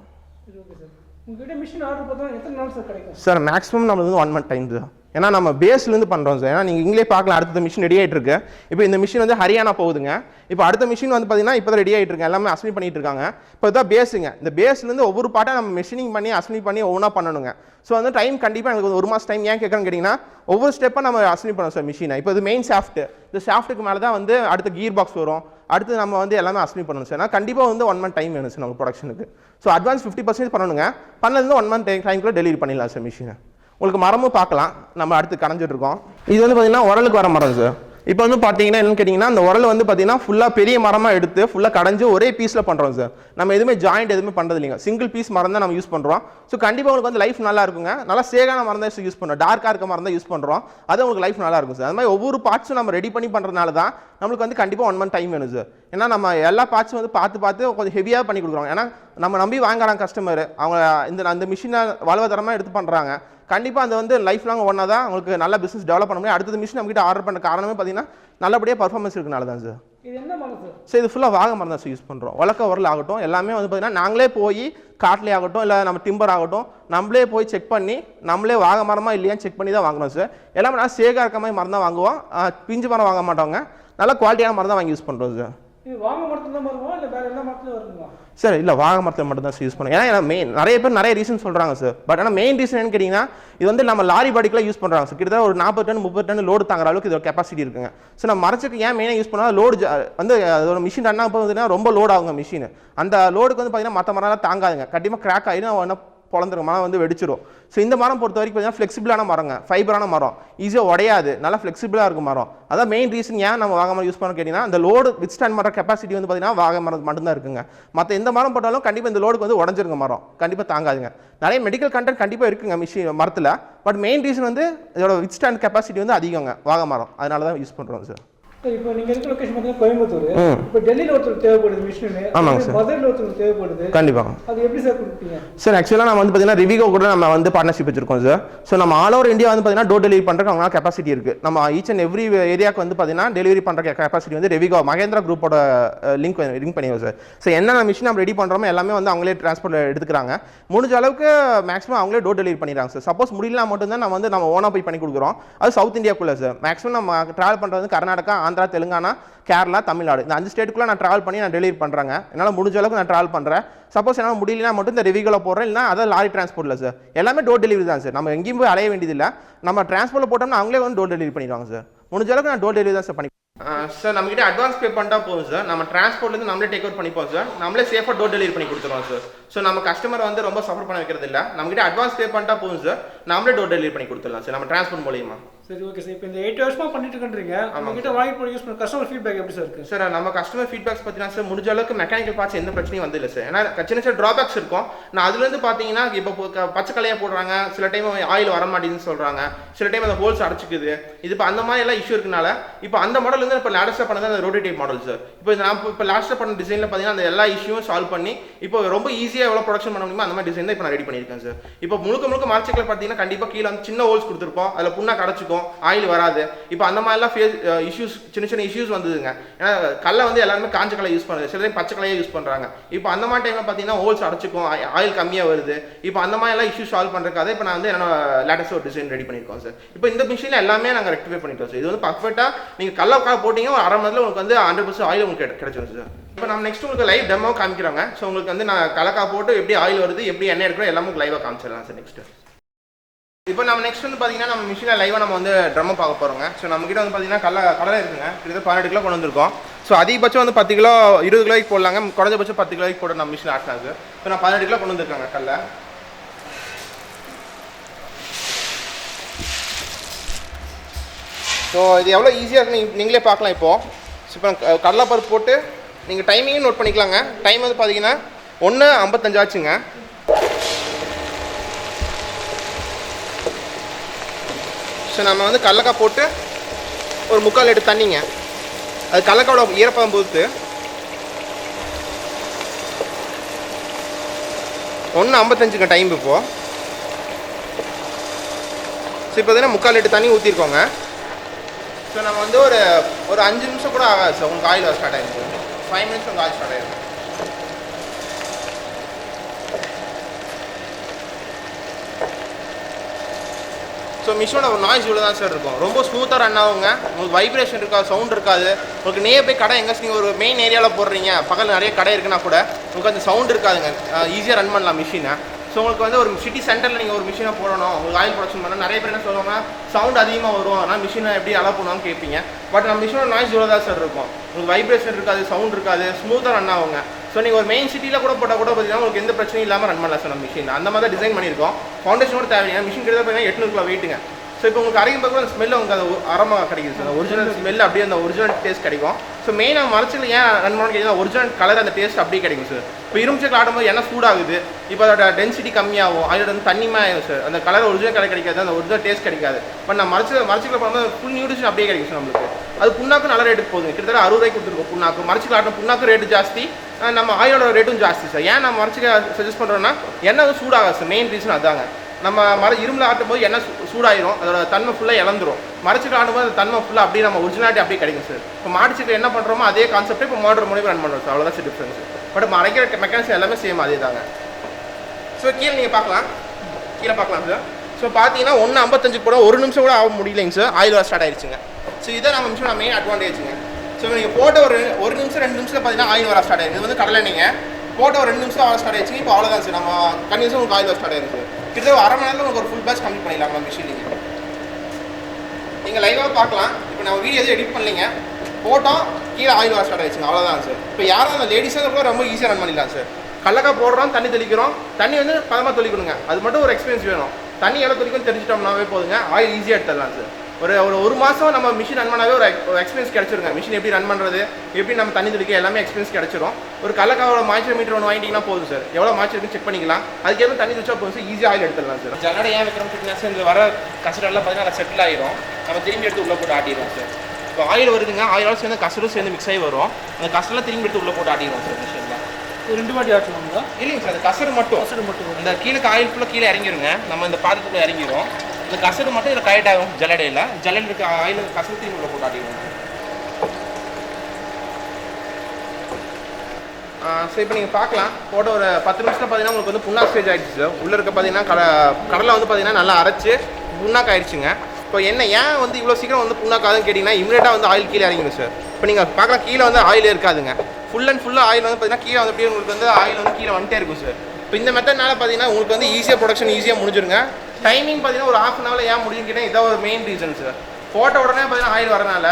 உங்ககிட்ட மிஷின் ஆர்டர் பார்த்தா எத்தனை நாள் சார் கிடைக்கும்? சார் மேக்ஸிமம் நம்மளுக்கு வந்து ஒன் மந்த் டைம் தான். ஏன்னா நம்ம பேஸ்லேருந்து பண்ணுறோம் சார் ஏன்னா நீங்கள் இங்களே பார்க்கலாம் அடுத்த மிஷின் ரெடி ஆகிட்டு இருக்கு. இப்போ இந்த மிஷின் வந்து ஹரியானா போகுதுங்க. இப்போ அடுத்த மிஷின் வந்து பார்த்தீங்கன்னா இப்போ தான் ரெடி ஆகிட்டு இருக்கு. எல்லாமே அசனி பண்ணிட்டு இருக்காங்க. இப்போ தான் பேஸுங்க இந்த பேஸ்லேருந்து ஒவ்வொரு பாட்டாக நம்ம மிஷினிங் பண்ணி அசனி பண்ணி ஒவ்வொன்றா பண்ணணுங்க. ஸோ வந்து டைம் கண்டிப்பாக எனக்கு ஒரு மாதம் டைம் ஏன் கேட்குறேன்னு கேட்டிங்கன்னா ஒவ்வொரு ஸ்டெப்பாக நம்ம அசனி பண்ணோம் சார் மிஷினை இப்போ இது மெயின் ஷாஃப்ட் இந்த ஷாஃப்ட்டுக்கு மேலே தான் வந்து அடுத்த கீர் பாக்ஸ் வரும். அடுத்து நம்ம வந்து எல்லாமே அசனி பண்ணணும் சார் ஏன்னா கண்டிப்பாக வந்து ஒன் மந்த் டைம் வேணும் சார் நம்ம ப்ரொடக்ஷனுக்கு ஸோ அட்வான்ஸ் ஃபிஃப்டி பர்சன்ட் பண்ணணுங்க. பண்ணதுலேருந்து ஒன் மந்த் டைம் டைம்குள்ளே டெலிவரி பண்ணிடலாம் சார் மிஷினை உங்களுக்கு மரமும் பார்க்கலாம். நம்ம அடுத்து கடைஞ்சிட்டுருக்கோம் இது வந்து பார்த்தீங்கன்னா உரலுக்கு வர மரம் சார் இப்போ வந்து பார்த்தீங்கன்னா என்னன்னு கேட்டிங்கன்னா அந்த உரல் வந்து பார்த்தீங்கன்னா ஃபுல்லாக பெரிய மரமாக எடுத்து ஃபுல்லாக கடைஞ்சி ஒரே பீஸில் பண்ணுறோம் சார் நம்ம எதுவுமே ஜாயிண்ட் எதுவுமே பண்ணுறது இல்லைங்க. சிங்கிள் பீஸ் மரம் தான் நம்ம யூஸ் பண்ணுறோம் ஸோ கண்டிப்பாக உங்களுக்கு வந்து லைஃப் நல்லா இருக்குங்க. நல்லா சேகான மரம் தான் யூஸ் பண்ணுறோம் டார்க்காக இருக்க மரம் தான் யூஸ் பண்ணுறோம் அது உங்களுக்கு லைஃப் நல்லா இருக்கும் சார் அது மாதிரி ஒவ்வொரு பார்ட்ஸும் நம்ம ரெடி பண்ணி பண்ணுறதுனால தான் நம்மளுக்கு வந்து கண்டிப்பாக ஒன் மந்த் டைம் வேணும் சார் ஏன்னா நம்ம எல்லா பார்ட்ஸும் வந்து பார்த்து பார்த்து கொஞ்சம் ஹெவியாக பண்ணி கொடுக்குறோம் ஏன்னா நம்ம நம்பி வாங்குறாங்க கஸ்டமர் அவங்க இந்த அந்த மிஷினை வாழ்வாதாரமாக எடுத்து பண்ணுறாங்க கண்டிப்பாக அந்த வந்து லைஃப் லாங் ஒன்றா தான் உங்களுக்கு நல்ல பிஸ்னஸ் டெவலப் பண்ண முடியும். அடுத்தது மிஷின் நம்மகிட்ட ஆர்டர் பண்ண காரணமே பார்த்தீங்கன்னா நல்லபடியாக பர்ஃபார்மன்ஸ் இருக்கனால தான் சார் சார் இது ஃபுல்லாக வாக மரம் தான் சார் யூஸ் பண்ணுறோம் வழக்க உரல் ஆகட்டும் எல்லாமே வந்து பார்த்தீங்கன்னா நாங்களே போய் காட்டிலே ஆகட்டும் இல்லை நம்ம டிம்பர் ஆகட்டும் நம்மளே போய் செக் பண்ணி நம்மளே வாக மரமா இல்லையான்னு செக் பண்ணி தான் வாங்கணும் சார் எல்லாமே நான் சேகா இருக்க மாதிரி மரம் தான் வாங்குவோம். பிஞ்சு மரம் வாங்க மாட்டோங்க. நல்ல குவாலிட்டியான மரம் தான் வாங்கி யூஸ் பண்ணுறோம் சார் இல்லை சார் இல்லை வாங்க மரத்தில் மட்டும் தான் யூஸ் பண்ணுங்க ஏன்னா மெயின் நிறைய பேர் நிறைய ரீசன் சொல்கிறாங்க சார் பட் ஆனால் மெயின் ரீசன் என்னன்னு கேட்டிங்கன்னா இது வந்து நம்ம லாரி பாடிக்கெலாம் யூஸ் பண்ணுறாங்க சார் கிட்டத்தட்ட ஒரு நாற்பது டன் முப்பது டன் லோடு தாங்குற அளவுக்கு இதோட கெப்பாசிட்டி இருக்குங்க. ஸோ நம்ம மரத்துக்கு ஏன் மெயினாக யூஸ் பண்ணால் லோடு வந்து அதோட மிஷின் ரன் ஆகும் பார்த்தீங்கன்னா ரொம்ப லோட் ஆகுங்க மிஷின் அந்த லோடுக்கு வந்து பார்த்தீங்கன்னா மற்ற மரம்லாம் தாங்காதுங்க. கண்டிப்பாக கிராக் ஆகிடும் குழந்தைங்க மரம் வந்து வெடிச்சிடும் ஸோ இந்த மரம் பொறுத்த வரைக்கும் பார்த்தீங்கன்னா ஃப்ளெக்சிபிளான மரங்க. ஃபைபரான மரம். ஈஸியாக உடையாது. நல்லா ஃப்ளெக்சிபிளாக இருக்கும் மரம். அதான் மெயின் ரீசன் ஏன் நம்ம வாக மரம் யூஸ் பண்ண கேட்டிங்கன்னா அந்த லோடு வித் ஸ்டாண்ட் பண்ணுற கெப்பாசிட்டி வந்து பார்த்தீங்கன்னா வாக மரம் மட்டும்தான் இருக்குங்க. மற்ற எந்த மரம் போட்டாலும் கண்டிப்பாக இந்த லோடுக்கு வந்து உடஞ்சிருங்க மரம். கண்டிப்பாக தாங்காதுங்க. நிறைய மெடிக்கல் கண்டென்ட் கண்டிப்பாக இருக்குங்க மிஷின் மரத்தில். பட் மெயின் ரீசன் வந்து இதோட வித் ஸ்டாண்ட் கெப்பாசிட்டி வந்து அதிகங்க வாக மரம். அதனால தான் யூஸ் பண்ணுறோம் சார் இப்போ நீங்க இருக்க லொகேஷன் பார்த்தீங்கன்னா கோயம்புத்தூர். இப்போ டெல்லியில் ஒருத்தர் தேவைப்படுது மிஷினு ஆமாங்க சார். மதுரையில் ஒருத்தருக்கு தேவைப்படுது. கண்டிப்பாக அது எப்படி சார் கொடுப்பீங்க? சார் ஆக்சுவலாக நம்ம வந்து பார்த்தீங்கன்னா ரிவிகோ கூட நம்ம வந்து பார்ட்னர்ஷிப் வச்சிருக்கோம் சார். ஸோ நம்ம ஆல் ஓவர் இந்தியா வந்து பார்த்தீங்கன்னா டோர் டெலிவரி பண்ணுறதுக்கு அவங்களால கெப்பாசிட்டி இருக்குது நம்ம ஈச் அண்ட் எவ்ரி ஏரியாவுக்கு வந்து பார்த்தீங்கன்னா டெலிவரி பண்ணுற கெப்பாசிட்டி வந்து ரெவிகோ மகேந்திரா குரூப்போட லிங்க் லிங்க் பண்ணிடுவோம் சார். ஸோ என்னென்ன மிஷின் நம்ம ரெடி பண்ணுறோமோ எல்லாமே வந்து அவங்களே டிரான்ஸ்போர்ட் எடுத்துக்கிறாங்க. முடிஞ்ச அளவுக்கு மேக்ஸிமம் அவங்களே டோர் டெலிவரி பண்ணிடுறாங்க சார். சப்போஸ் முடியலாம் மட்டும்தான் நம்ம வந்து நம்ம ஓனாக போய் பண்ணி கொடுக்குறோம். அது சவுத் இந்தியாக்குள்ளே சார். மேக்ஸிமம் நம்ம ட்ராவல் பண்ணுறது கர்நாடகா ஆந்திரா தெலுங்கானா கேரளா தமிழ்நாடு. இந்த அஞ்சு ஸ்டேட்டுக்குள்ளே நான் ட்ராவல் பண்ணி நான் டெலிவரி பண்ணுறேங்க என்னால் முடிஞ்ச அளவுக்கு நான் ட்ராவல் பண்ணுறேன் சப்போஸ் என்னால் முடியலனா மட்டும் இந்த ரிவிகளை போடுறேன் இல்லைனா அதை லாரி டிரான்ஸ்போர்ட்டில் சார் எல்லாமே டோர் டெலிவரி தான் சார் நம்ம எங்கேயும் போய் அலைய வேண்டியதில்லை. நம்ம டிரான்ஸ்போர்ட்டில் போட்டோம்னா அவங்களே வந்து டோர் டெலிவரி பண்ணிடுவாங்க சார் முடிஞ்ச அளவுக்கு நான் டோர் டெலிவரி தான் சார் பண்ணி சார் நம்மகிட்ட அட்வான்ஸ் பே பண்ணிட்டா போதும் சார் நம்ம டிரான்ஸ்போர்ட்லேருந்து நம்மளே டேக் அவுட் பண்ணிப்போம் சார் நம்மளே சேஃபாக டோர் டெலிவரி பண்ணி கொடுத்துருவோம் சார் ஸோ நம்ம கஸ்டமர் வந்து ரொம்ப சஃபர் பண்ண வைக்கிறது இல்லை நம்மகிட்ட அட்வான்ஸ் பே பண்ணிட்டா போதும் சார் நம்மளே டோர் டெலிவரி பண்ணி கொடுத்துடலாம் சார் நம்ம டிரான்ஸ்போர்ட் மூலியமா. சரி ஓகே சார் இப்போ இந்த எயிட் வருஷமா பண்ணிட்டு இருக்கீங்க வாங்கிட்டு போய் யூஸ் பண்ண கஸ்டமர் ஃபீட்பேக் எப்படி சார் இருக்கு? சார் நம்ம கஸ்டமர் ஃபீட்பேக்ஸ் பார்த்தீங்கன்னா சார் முடிஞ்ச அளவுக்கு மெக்கானிக்கல் பார்ட்ஸ் எந்த பிரச்சனையும் வந்து இல்லை சார் ஏன்னா சின்ன சின்ன ட்ராபேக்ஸ் இருக்கும். நான் அதுலேருந்து பார்த்தீங்கன்னா இப்போ பச்சை கலையாக போடுறாங்க. சில டைம் ஆயில் வர மாட்டேங்குதுன்னு சொல்கிறாங்க சில டைம் அந்த ஹோல்ஸ் அடைச்சிக்குது. இது இப்போ அந்த மாதிரி எல்லாம் இஷ்யூ இருக்கனால இப்போ அந்த மாடல் வந்து இப்போ லேட்டஸ்ட்டாக பண்ணது அந்த ரோட்டேட்டிவ் மாடல் சார் இப்போ நான் இப்போ லாஸ்ட்டாக பண்ண டிசைனில் பார்த்தீங்கன்னா அந்த எல்லா இஷ்யூவும் சால்வ் பண்ணி இப்போ ரொம்ப ஈஸியாக எவ்வளோ ப்ரொடக்ஷன் பண்ண முடியுமோ அந்த மாதிரி டிசைன் தான் இப்போ நான் ரெடி பண்ணியிருக்கேன் சார் இப்போ முழுக்க முழுக்க மார்ச்செக்கில் பார்த்தீங்கன்னா கண்டிப்பாக கீழே வந்து சின்ன ஹோல்ஸ் கொடுத்துருப்போம். அதில் புண்ணா கிடச்சிக்கும் ஆயில் வராது. இப்போ அந்த மாதிரிலாம் ஃபேஸ் இஷ்யூஸ் சின்ன சின்ன இஷ்யூஸ் வந்ததுங்க. ஏன்னா கல்லை வந்து எல்லாருமே காஞ்ச கலை யூஸ் பண்ணுறது சில டைம் பச்சை கலையை யூஸ் பண்ணுறாங்க இப்போ அந்த மாதிரி டைமில் பார்த்தீங்கன்னா ஹோல்ஸ் அடைச்சிக்கும். ஆயில் கம்மியாக வருது. இப்போ அந்த மாதிரிலாம் இஷ்யூஸ் இஷ்யூ சால்வ் பண்ணுறதுக்காக இப்போ நான் வந்து என்னோட லேட்டஸ்ட் ஒரு டிசைன் ரெடி பண்ணியிருக்கோம் சார் இப்போ இந்த மிஷினில் எல்லாமே நாங்கள் ரெக்டிஃபை பண்ணிட்டோம் சார் இது வந்து பர்ஃபெக்டாக நீங்கள் கல்லை போட்டிங்க போட்டிங்கன்னா ஒரு அரை மணி நேரத்தில் உங்களுக்கு வந்து ஹண்ட்ரட் பர்சன்ட் ஆயில் உங்களுக்கு கிடைச்சிடும் சார் இப்போ நம்ம நெக்ஸ்ட் உங்களுக்கு லைவ் டெமோ காமிக்கிறாங்க. ஸோ உங்களுக்கு வந்து நான் கலக்கா போட்டு எப்படி ஆயில் வருது எப்படி எண்ணெய் எடுக்கிறோம் எல்லாமே லைவாக காமிச்சிடலாம் சார் நெக்ஸ்ட் இப்போ நம்ம நெக்ஸ்ட் வந்து பார்த்தீங்கன்னா நம்ம மிஷினில் லைவாக நம்ம வந்து ட்ரம்மை பார்க்க போகிறோங்க ஸோ நம்மக்கிட்ட வந்து பார்த்தீங்கன்னா கடலை கடலை இருக்குங்க. கிட்டத்தட்ட பதினெட்டு கிலோ கொண்டு வந்திருக்கோம். ஸோ அதிகபட்சம் வந்து பத்து கிலோ இருபது கிலோக்கு போடலாங்க. குறைஞ்சபட்சம் பத்து கிலோக்கு போட நம்ம மிஷின் ஆட்டினா சார் ஸோ நான் பதினெட்டு கிலோ கொண்டு வந்திருக்காங்க கடலை. ஸோ இது எவ்வளோ ஈஸியாக இருக்குன்னு நீங்களே பார்க்கலாம் இப்போது ஸோ இப்போ க- கடலைப்பருப்பு போட்டு நீங்கள் டைமிங்கும் நோட் பண்ணிக்கலாங்க. டைம் வந்து பார்த்தீங்கன்னா ஒன்று ஐம்பத்தஞ்சு ஆச்சுங்க. ஸோ நம்ம வந்து கடலக்காய் போட்டு ஒரு முக்கால் லிட்டர் தண்ணிங்க. அது கடலக்காயோட ஈரப்பதம் பொறுத்து. ஒன்று ஐம்பத்தஞ்சுங்க டைம் இப்போது ஸோ இப்போ பார்த்தீங்கன்னா முக்கால் லிட்டர் தண்ணி ஊற்றிருக்கோங்க ஸோ நம்ம வந்து ஒரு ஒரு அஞ்சு நிமிஷம் கூட ஆகாது சார் உங்களுக்கு ஆயில் ஸ்டார்ட் ஆகிருக்கு ஃபைவ் மினிட்ஸ் உங்கள் ஆயில் ஸ்டார்ட் ஸோ மிஷினோட ஒரு நாய்ஸ் இவ்வளோ தான் சார் இருக்கும். ரொம்ப ஸ்மூத்தாக ரன் ஆகுங்க. உங்களுக்கு வைப்ரேஷன் இருக்காது சவுண்ட் இருக்காது. உங்களுக்கு நியர் போய் கடை எங்கே நீங்கள் ஒரு மெயின் ஏரியாவில் போடுறீங்க பக்கத்தில் நிறைய கடை இருக்குன்னா கூட உங்களுக்கு அந்த சவுண்ட் இருக்காதுங்க. ஈஸியாக ரன் பண்ணலாம் மிஷினை ஸோ உங்களுக்கு வந்து ஒரு சிட்டி சென்டரில் நீங்கள் ஒரு மிஷினை போடணும். உங்களுக்கு ஆயில் ப்ரொடக்ஷன் பண்ண நிறைய பேர் என்ன சொல்லுவாங்க சவுண்ட் அதிகமாக வரும். ஆனால் மிஷினை எப்படி அலோ பண்ணுவாங்க கேட்பீங்க. பட் நம்ம மிஷினோட நாய்ஸ் இவ்வளோ தான் சார் இருக்கும். உங்களுக்கு வைப்ரேஷன் இருக்காது சவுண்ட் இருக்காது. ஸ்மூத்தாக ரன் ஆகுங்க. ஸோ நீங்கள் ஒரு மெயின் சிட்டியில் கூட போட்டால் கூட பார்த்தீங்கன்னா உங்களுக்கு எந்த பிரச்சனையும் இல்லாமல் ரன் பண்ணலாம் சார் நம்ம மிஷின் அந்த மாதிரி தான் டிசைன் பண்ணியிருக்கோம். ஃபவுண்டேஷன் கூட தேவையில்லை. மிஷின் கிட்ட பார்த்தீங்கன்னா எட்நூறு கிலோ வெயிட்டுங்க ஸோ இப்போ உங்களுக்கு அரைக்கும் பார்க்க அந்த ஸ்மெல் உங்களுக்கு அந்த அரமா கிடைக்குது சார் ஒரிஜினல் ஸ்மெல் அப்படியே அந்த ஒரிஜினல் டேஸ்ட் கிடைக்கும். ஸோ மெயினாக மரச்சில் ஏன் ரன் பண்ணணும் கேட்டீங்கன்னா ஒரிஜினல் கலர் அந்த டேஸ்ட் அப்படியே கிடைக்கும் சார் இப்போ இரும்புச்சக்கில் ஆடும்போது என்ன சூடாகுது. இப்போ அதோட டென்சிட்டி கம்மியாகும். அதோட வந்து தண்ணிமாயிடும் சார் அந்த கலர் ஒரிஜினல் கலர் கிடைக்காது. அந்த ஒரிஜினல் டேஸ்ட் கிடைக்காது. பட் நான் மறைச்சு மறைச்சிக்கல பண்ணும்போது ஃபுல் நியூட்ரிஷன் அப்படியே கிடைக்கும் சார் நம்மளுக்கு. அது புண்ணாக்கு நல்ல ரேட்டுக்கு போகுது. கிட்டத்தட்ட அறுபது ரூபாய்க்கு கொடுத்துருக்கோம் புண்ணாக்கு. மறைச்சிக்கல ஆட்டம் புண்ணாக்கு ரேட்டு ஜாஸ்தி. நம்ம ஆயிலோட ரேட்டும் ஜாஸ்தி சார். ஏன் நம்ம மறைச்சிக்க சஜஸ்ட் பண்ணுறோன்னா எண்ணெய் சூடாகாது சார். மெயின் ரீசன் அதாங்க. நம்ம மர இரும்பில் ஆட்டும் போது எண்ணெய் சூடாயிரும். அதோட தன்மை ஃபுல்லாக இழந்துரும். மரச்சிட்டு ஆடும்போது அந்த தன்மை ஃபுல்லாக அப்படியே நம்ம ஒரிஜினாலிட்டி அப்படியே கிடைக்கும் சார் இப்போ மாடிச்சிட்டு என்ன பண்ணுறோமோ அதே கான்செப்ட் இப்போ மோட்டர் மூலியமாக ரன் பண்ணுறோம் சார் அவ்வளோதான் சார் டிஃப்ரென்ஸ் பட் மறைக்கிற மெக்கானிசம் எல்லாமே சேம் அதே தாங்க ஸோ கீழே நீங்கள் பார்க்கலாம். கீழே பார்க்கலாம் சார் ஸோ பார்த்தீங்கன்னா ஒன்று ஐம்பத்தஞ்சு கூட ஒரு நிமிஷம் கூட ஆக முடியலைங்க சார் ஆயில் வர ஸ்டார்ட் ஆயிடுச்சுங்க ஸோ இதை நம்ம நிமிஷம் மெயின் அட்வான்டேஜுங்க ஸோ நீங்கள் போட்ட ஒரு ஒரு நிமிஷம் ரெண்டு நிமிஷத்தில் பார்த்தீங்கன்னா ஆயில் வர ஸ்டார்ட் ஆயிடுது இது வந்து கடலை நீங்கள் போட்ட ஒரு ரெண்டு நிமிஷம் வர ஸ்டார்ட் ஆயிடுச்சு. இப்போ அவ்வளோதான் சார் நம்ம கண்டிப்பாக உங்களுக்கு ஆயில் ஸ்டார்ட் ஆயிடுச்சு கிட்டத்தட்ட அரை மணி நேரத்தில் உங்களுக்கு ஒரு ஃபுல் பேட்ச் கம்ப்ளீட் பண்ணிடலாம் நம்ம மிஷின் நீங்கள் நீங்கள் லைவாக பார்க்கலாம். இப்போ நம்ம வீடியோ எதுவும் எடிட் பண்ணலீங்க. போட்டோம் கீழே ஆயில் வர ஸ்டார்ட் ஆயிடுச்சுங்க. அவ்வளோதான் சார் இப்போ யாரும் அந்த லேடிஸாக கூட ரொம்ப ஈஸியாக ரன் பண்ணிடலாம் சார் கடலக்காய் போடுறோம் தண்ணி தெளிக்கிறோம். தண்ணி வந்து பதமாக தெளிக்கணுங்க. அது மட்டும் ஒரு எக்ஸ்பீரியன்ஸ் வேணும். தண்ணி எவ்வளோ தெளிக்கணும்னு தெரிஞ்சிட்டோம்னாவே போதுங்க. ஆயில் ஈஸியாக எடுத்துடலாம் சார் ஒரு ஒரு ஒரு மாதம் நம்ம மிஷின் ரன் பண்ணாவே ஒரு எக்ஸ்பீரியன்ஸ் கிடச்சிருங்க. மிஷின் எப்படி ரன் பண்ணுறது எப்படி நம்ம தண்ணி தெளிக்க எல்லாமே எக்ஸ்பீரியன்ஸ் கிடச்சிரும். ஒரு கடலக்காவோட மாய்ச்சர் மீட்டர் ஒன்று வாங்கிட்டீங்கன்னா போதும் சார் எவ்வளோ மாய்ச்சர் இருக்குன்னு செக் பண்ணிக்கலாம். அதுக்கேற்ப தண்ணி தெளிச்சா போதும் சார் ஈஸியாக ஆயில் எடுத்துடலாம் சார் ஜல்லடை ஏன் வைக்கிறோம் சார் இந்த வர கசரெல்லாம் பார்த்தீங்கன்னா செட்டில் ஆயிரும். நம்ம திரும்பி எடுத்து உள்ளே போட்டு ஆட்டிடுவோம் சார் இப்போ ஆயில் வருதுங்க. ஆயிலோட சேர்ந்து கசரும் சேர்ந்து மிக்ஸ் ஆகி வரும். அந்த கசரெல்லாம் திரும்பி எடுத்து உள்ளே போட்டு ஆட்டிடுவோம் சார் மிஷினில் ரெண்டு வாட்டி ஆட்டணுங்களா? இல்லைங்க சார் அந்த கசரு மட்டும். கசடு மட்டும் இந்த கீழே ஆயில் ஃபுல்லாக கீழே இறங்கிருங்க. நம்ம இந்த பாத்திரத்துக்குள்ள இறங்கிரும் இந்த கசடு மட்டும் இதில் கரெக்ட் ஆகும் ஜல்லடையில். ஜல்லடையில் இருக்க ஆயில் கசடு திரும்பி உள்ள போட்டு ஆட்டிடுவோம் ஸோ இப்போ நீங்கள் பார்க்கலாம் போட்ட ஒரு பத்து நிமிஷத்தில் பார்த்தீங்கன்னா உங்களுக்கு வந்து புண்ணா ஸ்டேஜ் ஆகிடுச்சு சார் உள்ளே இருக்க பார்த்தீங்கன்னா கட கடலை வந்து பார்த்தீங்கன்னா நல்லா அரைச்சு புண்ணாக்கு ஆயிடுச்சுங்க. இப்போ என்ன ஏன் வந்து இவ்வளோ சீக்கிரம் வந்து புண்ணாக்காதுன்னு கேட்டிங்கன்னா இமீடியட்டாக வந்து ஆயில் கீழே இறங்கிடும் சார் இப்போ நீங்கள் பார்க்கலாம் கீழே வந்து ஆயில் இருக்காதுங்க. ஃபுல் அண்ட் ஃபுல்லாக ஆயில் வந்து பார்த்தீங்கன்னா கீழே வந்து அப்படியே உங்களுக்கு வந்து ஆயில் வந்து கீழே வந்துட்டே இருக்கும் சார் இப்போ இந்த மெத்தட்னால பார்த்தீங்கன்னா உங்களுக்கு வந்து ஈஸியாக ப்ரொடக்ஷன் ஈஸியாக முடிஞ்சிருங்க. டைமிங் பார்த்தீங்கன்னா ஒரு ஹாஃப் அன் ஹவரில் ஏன் முடியும்னு கேட்டால் இதான் ஒரு மெயின் ரீசன் சார் போட்ட உடனே பார்த்தீங்கன்னா ஆயில் வரனால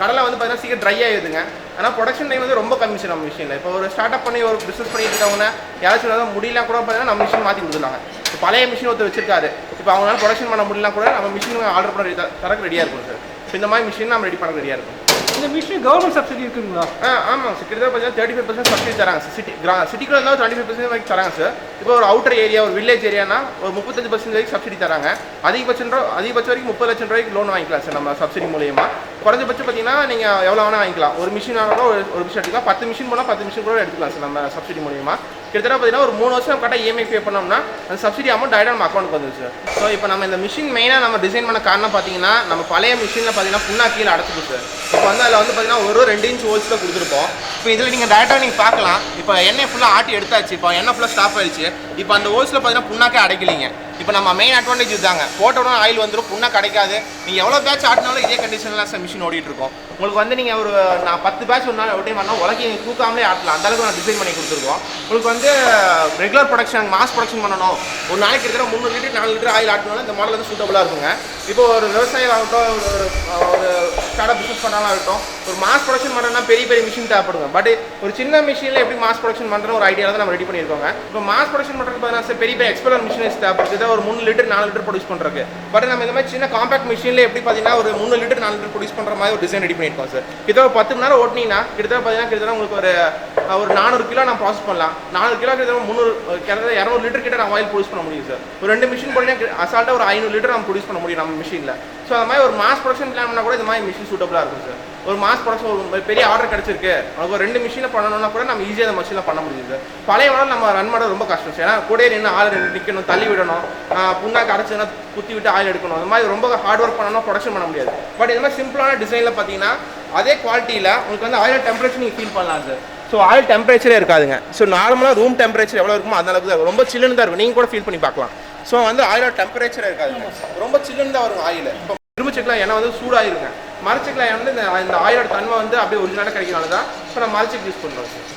கடலை வந்து பார்த்தீங்கன்னா சீக்கிரம் ட்ரை ஆகிடுதுங்க ஆனால் ப்ரொடக்ஷன் டைம் வந்து ரொம்ப கம்மி சார் நம்ம மிஷினில் இப்போ ஒரு ஸ்டார்ட் அப் பண்ணி ஒரு பிஸ்னஸ் பண்ணிட்டு இருக்கவங்க யாராச்சும் ஏதாவது முடியல கூட பார்த்தீங்கன்னா நம்ம மிஷின் மாற்றி கொடுத்துருவாங்க இப்போ பழைய மிஷின் ஒருத்தர் வச்சிருக்காரு. இப்போ அவங்களால ப்ரொடக்ஷன் பண்ண முடியல கூட நம்ம மிஷின் ஆர்டர் பண்ண தரக்கு ரெடியாக இருக்கும் சார் ஸோ இந்த மாதிரி மிஷின் நம்ம ரெடி பண்ண ரெடியாக இருக்கும். இந்த மிஷின் கவர்மெண்ட் சப்சிடி இருக்குங்களா? ஆ ஆமாம் சார் கிட்டத்தட்ட பார்த்தீங்கன்னா தேர்ட்டி ஃபைவ் பர்சன்ட் சப்சிடி தராங்க சார் சிட்டி கிரா சிட்டிக்குள்ள இருந்தால் டுவெண்ட்டி ஃபைவ் பர்சன்ட் வரைக்கும் தராங்க சார் இப்போ ஒரு அவுட்டர் ஏரியா ஒரு வில்லேஜ் ஏரியானா ஒரு முப்பத்தஞ்சு பர்சன்ட் வரைக்கும் சப்சிடி தராங்க. அதிகபட்சம் ரூபா அதிகபட்சம் வரைக்கும் முப்பது லட்சம் ரூபாய்க்கு லோன் வாங்கிக்கலாம் சார் நம்ம சப்சிடி மூலியமாக குறைஞ்சபட்சம் பார்த்தீங்கன்னா நீங்கள் எவ்வளோ வேணால் வாங்கிக்கலாம். ஒரு மிஷின் ஆனாலும் ஒரு ஒரு மிஷின் எடுத்துக்கலாம். பத்து மிஷின் போனால் பத்து மிஷின் கூட எடுத்துக்கலாம் சார் நம்ம சப்சிடி மூலியமாக கிட்டத்தட்ட பார்த்தீங்கன்னா ஒரு மூணு வருஷம் கரெக்டாக இஎம்ஐ பே பண்ணோம்னா அந்த சப்சிடி அமௌண்ட் டைரக்ட் நம்ம அக்கௌண்ட்டுக்கு வந்துடும் சார். ஸோ இப்போ நம்ம இந்த மிஷின் மெயினாக நம்ம டிசைன் பண்ண காரணம் பார்த்தீங்கன்னா நம்ம பழைய மிஷினில் பார்த்தீங்கன்னா புண்ணா கீழே அடைச்சிடும் சார். இப்போ வந்து அதில் வந்து பார்த்தீங்கன்னா ஒரு ரெண்டு இன்ச் ஹோல்ஸில் கொடுத்துருப்போம். இப்போ இதில் நீங்கள் டேரெக்டாக நீங்கள் பார்க்கலாம். இப்போ எண்ணெய் ஃபுல்லாக ஆட்டி எடுத்தாச்சு. இப்போ எண்ணெய் ஃபுல்லாக ஸ்டாப் ஆயிடுச்சு. இப்போ அந்த ஓஸில் பார்த்தீங்கன்னா புண்ணாக்கே அடைக்கலைங்க. இப்போ நம்ம மெயின் அட்வான்டேஜ் இதுதாங்க. போட்ட ஆயில் வந்துடும் புண்ணாக கிடைக்காது. நீங்கள் எவ்வளோ பேட்ச் ஆட்டினாலும் இதே கண்டிஷனில் சார் மிஷின் ஓடிட்டு இருக்கோம். உங்களுக்கு வந்து நீங்கள் ஒரு நான் பத்து பேட்ச் ஒரு நாள் ஒரு டைம் பண்ணால் உலகி தூக்காமலே ஆட்டலாம். அந்த அளவுக்கு நான் டிசைன் பண்ணி கொடுத்துருக்கோம். உங்களுக்கு வந்து ரெகுலர் ப்ரொடக்ஷன் மாஸ் ப்ரொடக்ஷன் பண்ணணும். ஒரு நாளைக்கு கிட்டத்தட்ட முந்நூறு லிட்டர் நாலு லிட்டர் ஆயில் ஆட்டினாலும் இந்த மாடல் வந்து சூட்டபுளாக இருக்குங்க. இப்போ ஒரு விவசாயம் ஆகட்டும் ஒரு ஒரு ஸ்டார்ட் பிஸ்னஸ் பண்ணாலும் ஆகட்டும் ஒரு மாஸ் ப்ரொடக்ஷன் பண்ணுறதுனா பெரிய பெரிய மிஷின் தேவைப்படுங்க பட் ஒரு சின்ன மிஷினில் எப்படி மாஸ் ப்ரொடக்ஷன் பண்ணுறோம் ஒரு ஐடியாவில் தான் நம்ம ரெடி பண்ணியிருக்கோங்க. இப்போ மாஸ் ப்ரொடக்ஷன் பண்ணுறது பார்த்தீங்கன்னா சார் பெரிய பெரிய எக்ஸ்பெலர் மிஷின்ஸ் தேவைப்படுது. இதை ஒரு மூணு லிட்டர் நாலு லிட்டர் ப்ரொடியூஸ் பண்ணுறதுக்கு பட் நம்ம இந்த மாதிரி சின்ன காம்பாக்ட் மிஷினில் எப்படி பார்த்தீங்கன்னா ஒரு மூணு லிட்டர் நாலு லிட்டர் ப்ரொடியூஸ் பண்ணுற மாதிரி ஒரு டிசைன் ரெடி பண்ணியிருக்கோம் சார் கிட்ட பத்து மணி நேரம் ஓட்டினீங்கன்னா கிட்டத்தட்ட பார்த்தீங்கன்னா கிட்டத்தட்ட உங்களுக்கு ஒரு ஒரு நானூறு கிலோ நான் ப்ராசஸ் பண்ணலாம். நானூறு கிலோ கிட்டத்தட்ட முந்நூறு கிட்டத்தட்ட இரநூறு லிட்டர் கிட்ட நான் ஆயில் ப்ரொடியூஸ் பண்ண முடியும் சார் ஒரு ரெண்டு மிஷின் போனீங்கன்னா அசால்ட்டாக ஒரு ஐநூறு லிட்டர் நம்ம ப்ரொடியூஸ் பண்ண முடியும் நம்ம மிஷினில் ஸோ அந்த மாதிரி ஒரு மாஸ் ப்ரொடக்ஷன் பிளான் பண்ணால் கூட இந்த மாதிரி மிஷின் சூட்டபுளாக இருக்கும் சார் ஒரு மாஸ் ப்ரொடக்ஷன் ஒரு பெரிய ஆர்டர் கிடச்சிருக்கு. நமக்கு ஒரு ரெண்டு மிஷினில் பண்ணணும்னா கூட நம்ம ஈஸியாக அந்த மிஷினில் பண்ண முடியுது. பழைய வளம் நம்ம ரன் பண்ண ரொம்ப கஷ்டம். ஏன்னா கூட நின்று ஆள் நிற்கணும் தள்ளி விடணும். புண்ணாக்கு அரைச்சுன்னா குத்தி விட்டு ஆயில் எடுக்கணும். அந்த மாதிரி ரொம்ப ஹார்ட் ஒர்க் பண்ணணும் ப்ரொடக்ஷன் பண்ண முடியாது. பட் இந்த மாதிரி சிம்பிளான டிசைனில் பார்த்தீங்கன்னா அதே குவாலிட்டியில் உங்களுக்கு வந்து ஆயில் டெம்பரேச்சர் நீங்கள் ஃபீல் பண்ணலாம் சார் ஸோ ஆயில் டெம்பரேச்சரே இருக்காதுங்க. ஸோ நார்மலாக ரூம் டெம்பரேச்சர் எவ்வளோ இருக்குமோ அந்த அளவுக்கு தான் ரொம்ப சில்லுன்னு தான் இருக்கும். நீங்கள் கூட ஃபீல் பண்ணி பார்க்கலாம். ஸோ வந்து ஆயிலோட டெம்பரேச்சரே இருக்காதுங்க. ரொம்ப சில்லுன்னு தான் வரும் ஆயில் இப்போ இரும்பு செக்கில் எண்ணெய் வந்து சூடாயிருங்க. மரச்செக்கில் வந்து இந்த இந்த ஆயிலோட தன்மை வந்து அப்படியே ஒரிஜினலாக கிடைக்கிறனால தான் இப்போ நம்ம மறைச்சிக்கு யூஸ் பண்ணுறோம் சார்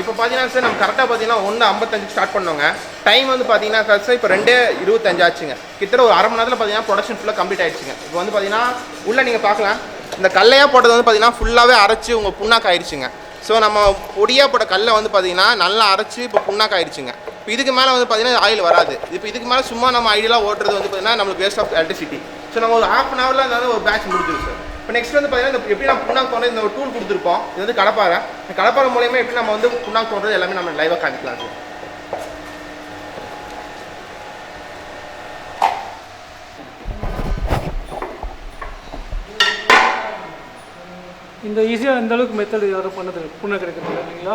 இப்போ பார்த்தீங்கன்னா சார் நம்ம கரெக்டாக பார்த்தீங்கன்னா ஒன்று ஐம்பத்தஞ்சு ஸ்டார்ட் பண்ணோங்க. டைம் வந்து பார்த்தீங்கன்னா சார் இப்போ ரெண்டே இருபத்தஞ்சு ஆச்சுங்க. கிட்டத்தட்ட ஒரு அரை மணி நேரத்தில் பார்த்தீங்கன்னா ப்ரொடக்ஷன் ஃபுல்லாக கம்ப்ளீட் ஆயிடுச்சுங்க. இப்போ வந்து பார்த்தீங்கன்னா உள்ளே நீங்கள் பார்க்கலாம் இந்த கல்லையாக போட்டது வந்து பார்த்தீங்கன்னா ஃபுல்லாகவே அரைச்சி உங்கள் புண்ணாக்கு ஆயிடுச்சுங்க. ஸோ நம்ம பொடியாக போட்ட கல்லை வந்து பார்த்தீங்கன்னா நல்லா அரைச்சி இப்போ புண்ணாக்கு ஆயிடுச்சுங்க. இப்போ இதுக்கு மேலே வந்து பார்த்தீங்கன்னா ஆயில் வராது. இப்போ இதுக்கு மேலே சும்மா நம்ம ஐடியலாக ஓட்டுறது வந்து பார்த்தீங்கன்னா நம்மளுக்கு வேஸ்ட் ஆஃப் எலக்ட்ரிசிட்டி ஸோ நம்ம ஒரு ஹாஃப் அன் ஹவரில் இருந்தாலும் ஒரு பேட்ச் முடிஞ்சிடும் சார் இப்போ நெக்ஸ்ட் வந்து பார்த்தீங்கன்னா இந்த எப்படி நம்ம புண்ணாக்கு தோணுறது இந்த ஒரு டூல் கொடுத்துருப்போம் இது வந்து கடப்பாறை. இந்த கடப்பாறை மூலியமா எப்படி நம்ம வந்து புண்ணாக்கு தோன்றது எல்லாமே நம்ம லைவாக காமிக்கலாம் சார் இந்த ஈஸியாக இந்த அளவுக்கு மெத்தட் யாரும் பண்ணது புண்ணை கிடைக்கிறது இல்லை இல்லைங்களா?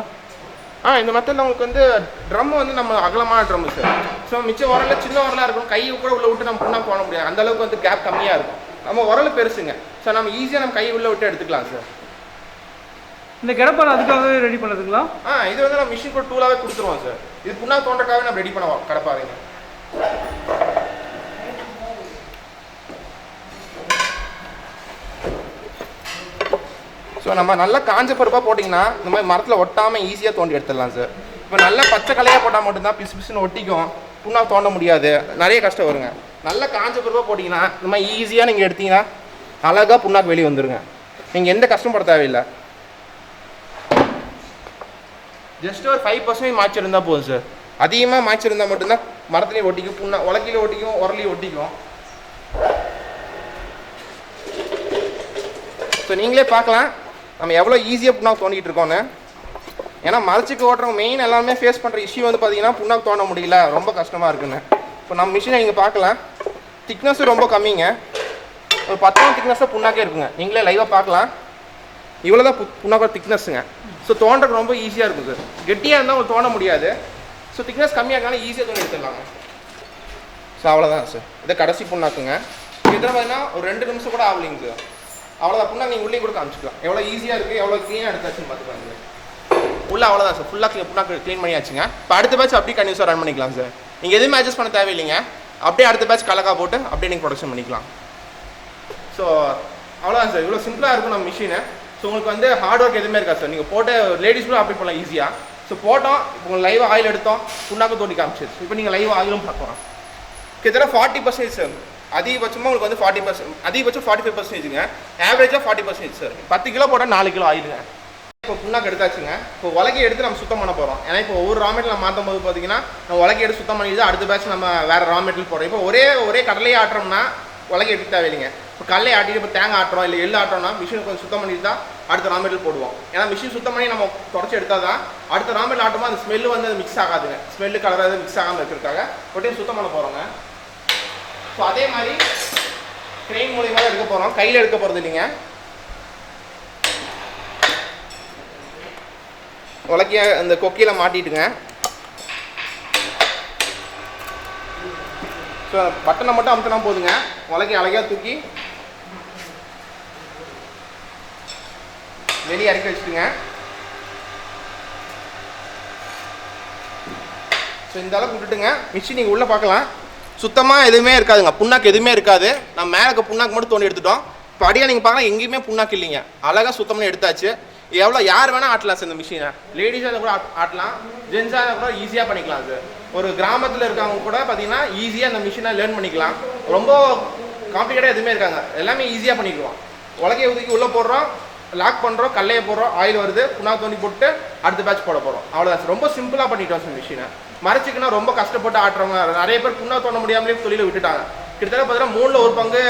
ஆ இந்த மெத்தடில் உங்களுக்கு வந்து ட்ரம் வந்து நம்ம அகலமான ட்ரம் சார் ஸோ மிச்சம் உரல்ல சின்ன உரலாக இருக்கும். கையை கூட உள்ள விட்டு நம்ம புண்ணாக்கு போட முடியாது. அந்த அளவுக்கு வந்து கேப் கம்மியாக இருக்கும். நம்ம உரல் பெருசுங்க. ஸோ நம்ம ஈஸியாக நம்ம கையை உள்ள விட்டு எடுத்துக்கலாம் சார் இந்த கிடப்பாறை அதுக்காகவே ரெடி பண்ணதுங்களா? ஆ இது வந்து நம்ம மிஷின் கூட டூலாகவே கொடுத்துருவோம் சார் இது புண்ணாக்கு தோன்றக்காகவே நம்ம ரெடி பண்ணுவோம் கடப்பாருங்க ஸோ நம்ம நல்லா காஞ்ச பருப்பாக போட்டிங்கன்னா இந்த மாதிரி மரத்தில் ஒட்டாமல் ஈஸியாக தோண்டி எடுத்துடலாம் சார் இப்போ நல்லா பச்சை கலையாக போட்டால் மட்டும்தான் பிசு பிசுன்னு ஒட்டிக்கும். புண்ணாக தோண்ட முடியாது. நிறைய கஷ்டம் வருங்க. நல்லா காஞ்ச பருப்பாக போட்டிங்கன்னா இந்த மாதிரி ஈஸியாக நீங்கள் எடுத்தீங்கன்னா அழகாக புண்ணாக்கு வெளியே வந்துருங்க. நீங்கள் எந்த கஷ்டப்பட தேவையில்லை. ஜஸ்ட் ஒரு ஃபைவ் பர்சன்டேஜ் மாய்ச்சல் இருந்தால் போதும் சார் அதிகமாக மாய்ச்சல் இருந்தால் மட்டும்தான் மரத்துலேயும் ஒட்டிக்கும் புண்ணா உலக்கையில ஒட்டிக்கும் உரலையும் ஒட்டிக்கும். ஸோ நீங்களே பார்க்கலாம். நம்ம எவ்வளோ ஈஸியாக புண்ணாக்கு தோண்டிட்டு இருக்கோன்னு ஏன்னா மரச்சுக்கு ஓட்டுறவங்க மெயின் எல்லாமே ஃபேஸ் பண்ணுற இஷ்யூ வந்து பார்த்தீங்கன்னா புண்ணாக்கு தோண்ட முடியல. ரொம்ப கஷ்டமாக இருக்குன்னு. இப்போ நம்ம மிஷினை நீங்கள் பார்க்கலாம். திக்னஸ்ஸு ரொம்ப கம்மிங்க. ஒரு பத்தாம் திக்னஸாக புண்ணாக்கே இருக்குங்க. நீங்களே லைவாக பார்க்கலாம். இவ்வளோ தான் புண்ணாக்கோட திக்னஸ்ஸுங்க ஸோ தோன்றதுக்கு ரொம்ப ஈஸியாக இருக்குது. சார் கெட்டியாக இருந்தால் உங்களுக்கு தோண்ட முடியாது. ஸோ திக்னஸ் கம்மியாக இருந்தாலும் ஈஸியாக தோண்டி எடுத்துடலாங்க. ஸோ அவ்வளோதான் சார் இதை கடைசி புண்ணாக்குங்க. இதில் பார்த்தீங்கன்னா ஒரு ரெண்டு நிமிஷம் கூட ஆகலைங்க சார் அவ்வளோதான் புண்ணாக்கு நீங்கள் உள்ளே கூட காமிச்சிக்கலாம். எவ்வளோ ஈஸியாக இருக்குது எவ்வளோ க்ளீனாக எடுத்தாச்சுன்னு பார்த்துக்கலாம் உள்ள அவ்வளோதான் சார் ஃபுல்லாக புண்ணாக்கு க்ளீன் பண்ணியாச்சுங்க. இப்போ அடுத்த பேட்ச் அப்படியே கண்டினியூஸாக ரன் பண்ணிக்கலாம் சார் நீங்கள் எதுவுமே அட்ஜஸ்ட் பண்ண தேவையில்லைங்க. அப்படியே அடுத்த பேட்ச் கலக்கா போட்டு அப்படியே நீங்கள் ப்ரொடக்ஷன் பண்ணிக்கலாம். ஸோ அவ்வளோதான் சார் இவ்வளோ சிம்பிளாக இருக்கும் நம்ம மிஷினு ஸோ உங்களுக்கு வந்து ஹார்ட் ஒர்க் எதுவுமே இருக்காது சார் நீங்கள் போட்டு லேடிஸ் கூட அப்ளை பண்ணலாம் ஈஸியாக ஸோ போட்டோம். இப்போ உங்களுக்கு லைவ் ஆயில் எடுத்தோம். புண்ணாக்கு தோண்டி காமிச்சிருச்சு இப்போ நீங்கள் லைவ் ஆயிலும் பார்க்கலாம். கிட்டத்தட்ட ஃபார்ட்டி பர்சன்டேஜ் சார் அதிகபட்சமாக உங்களுக்கு வந்து ஃபார்ட்டி பர்சன்ட் அதிகபட்சம் ஃபார்ட்டி ஃபைவ் பர்சன்டேஜுங்க ஆவரேஜாக ஃபார்ட்டி பர்சன்டேஜ் சார் பத்து கிலோ போட்டால் நாலு கிலோ ஆயிடுங்க. இப்போ புண்ணாக்கு எடுத்தாச்சுங்க இப்போ உலகை எடுத்து நம்ம சுத்தம் பண்ண போகிறோம் ஏன்னா இப்போ ஒவ்வொரு ரா மெட்டீரியல் மாற்றும் போது பார்த்தீங்கன்னா நம்ம உலகை எடுத்து சுத்தம் பண்ணிட்டு அடுத்த பேட்ச் நம்ம வேறு ரா மெட்டீரியல் போடுறோம். இப்போ ஒரே ஒரே கடலையே ஆட்டுறோம்னா உலகை எடுக்க தேவையில்லைங்க. இப்போ கடலை ஆட்டிட்டு இப்போ தேங்காய் ஆட்டுறோம் இல்லை எள்ளு ஆட்டுறோம்னா மிஷின் கொஞ்சம் சுத்தம் பண்ணிட்டு தான் அடுத்த ரா மெட்டீரியல் போடுவோம். ஏன்னா மிஷின் சுத்தம் பண்ணி நம்ம தொடச்சி எடுத்தால் தான் அடுத்த ரா மெட்டீரியல் ஆட்டும்போது அந்த ஸ்மெல்லு வந்து அது மிக்ஸ் ஆகாதுங்க. ஸ்மெல்லு கலராக மிக்ஸ் ஆகாமல் இருக்கிறதுக்காக ஒரு டைம் சுத்தம் பண்ண போகிறோங்க ஸோ அதே மாதிரி ட்ரெயின் மூலியமாக தான் எடுக்க போகிறோம் கையில் எடுக்க போகிறது இல்லைங்க. உலக்கிய அந்த கொக்கியில் மாட்டிட்டுங்க. ஸோ பட்டனை மட்டும் அமுத்தினா போதுங்க. உலக்கி அழகாக தூக்கி வெளியே இறக்கி வச்சுட்டுங்க. ஸோ இந்த அளவுக்கு விட்டுட்டுங்க. மிஷின் நீங்கள் உள்ளே பார்க்கலாம். சுத்தமாக எதுவுமே இருக்காதுங்க. புண்ணாக்கு எதுவுமே இருக்காது. நம்ம மேலே இருக்க புண்ணாக்கு மட்டும் தோண்டி எடுத்துட்டோம். இப்போ அடியாக நீங்கள் பார்க்கலாம் எங்கேயுமே புண்ணாக்கு இல்லைங்க. அழகாக சுத்தம் பண்ணி எடுத்தாச்சு. எவ்வளோ யார் வேணால் ஆட்டலாம் சார் இந்த மிஷினை லேடிஸாக கூட ஆட்டலாம். ஜென்ஸாக கூட ஈஸியாக பண்ணிக்கலாம் சார். ஒரு கிராமத்தில் இருக்கவங்க கூட பார்த்தீங்கன்னா ஈஸியாக இந்த மிஷினை லேர்ன் பண்ணிக்கலாம். ரொம்ப காம்ப்ளிகேட்டாக எதுவுமே இருக்காங்க. எல்லாமே ஈஸியாக பண்ணிக்குவோம் உலகையை ஒதுக்கி உள்ளே போடுறோம் லாக் பண்ணுறோம் கல்லையை போடுறோம் ஆயில் வருது புண்ணாக்கு தோண்டி போட்டு அடுத்த பேட்ச் போட போகிறோம் அவ்வளோதான் சார். ரொம்ப சிம்பிளாக பண்ணிட்டோம் சார் மிஷினை மறைச்சிக்குன்னா ரொம்ப கஷ்டப்பட்டு ஆட்டுறவங்க. நிறைய பேர் புண்ணா தோண்ட முடியாமலே தொழில விட்டுட்டாங்க. கிட்டத்தட்ட பார்த்தீங்கன்னா மூணில் ஒரு பங்கு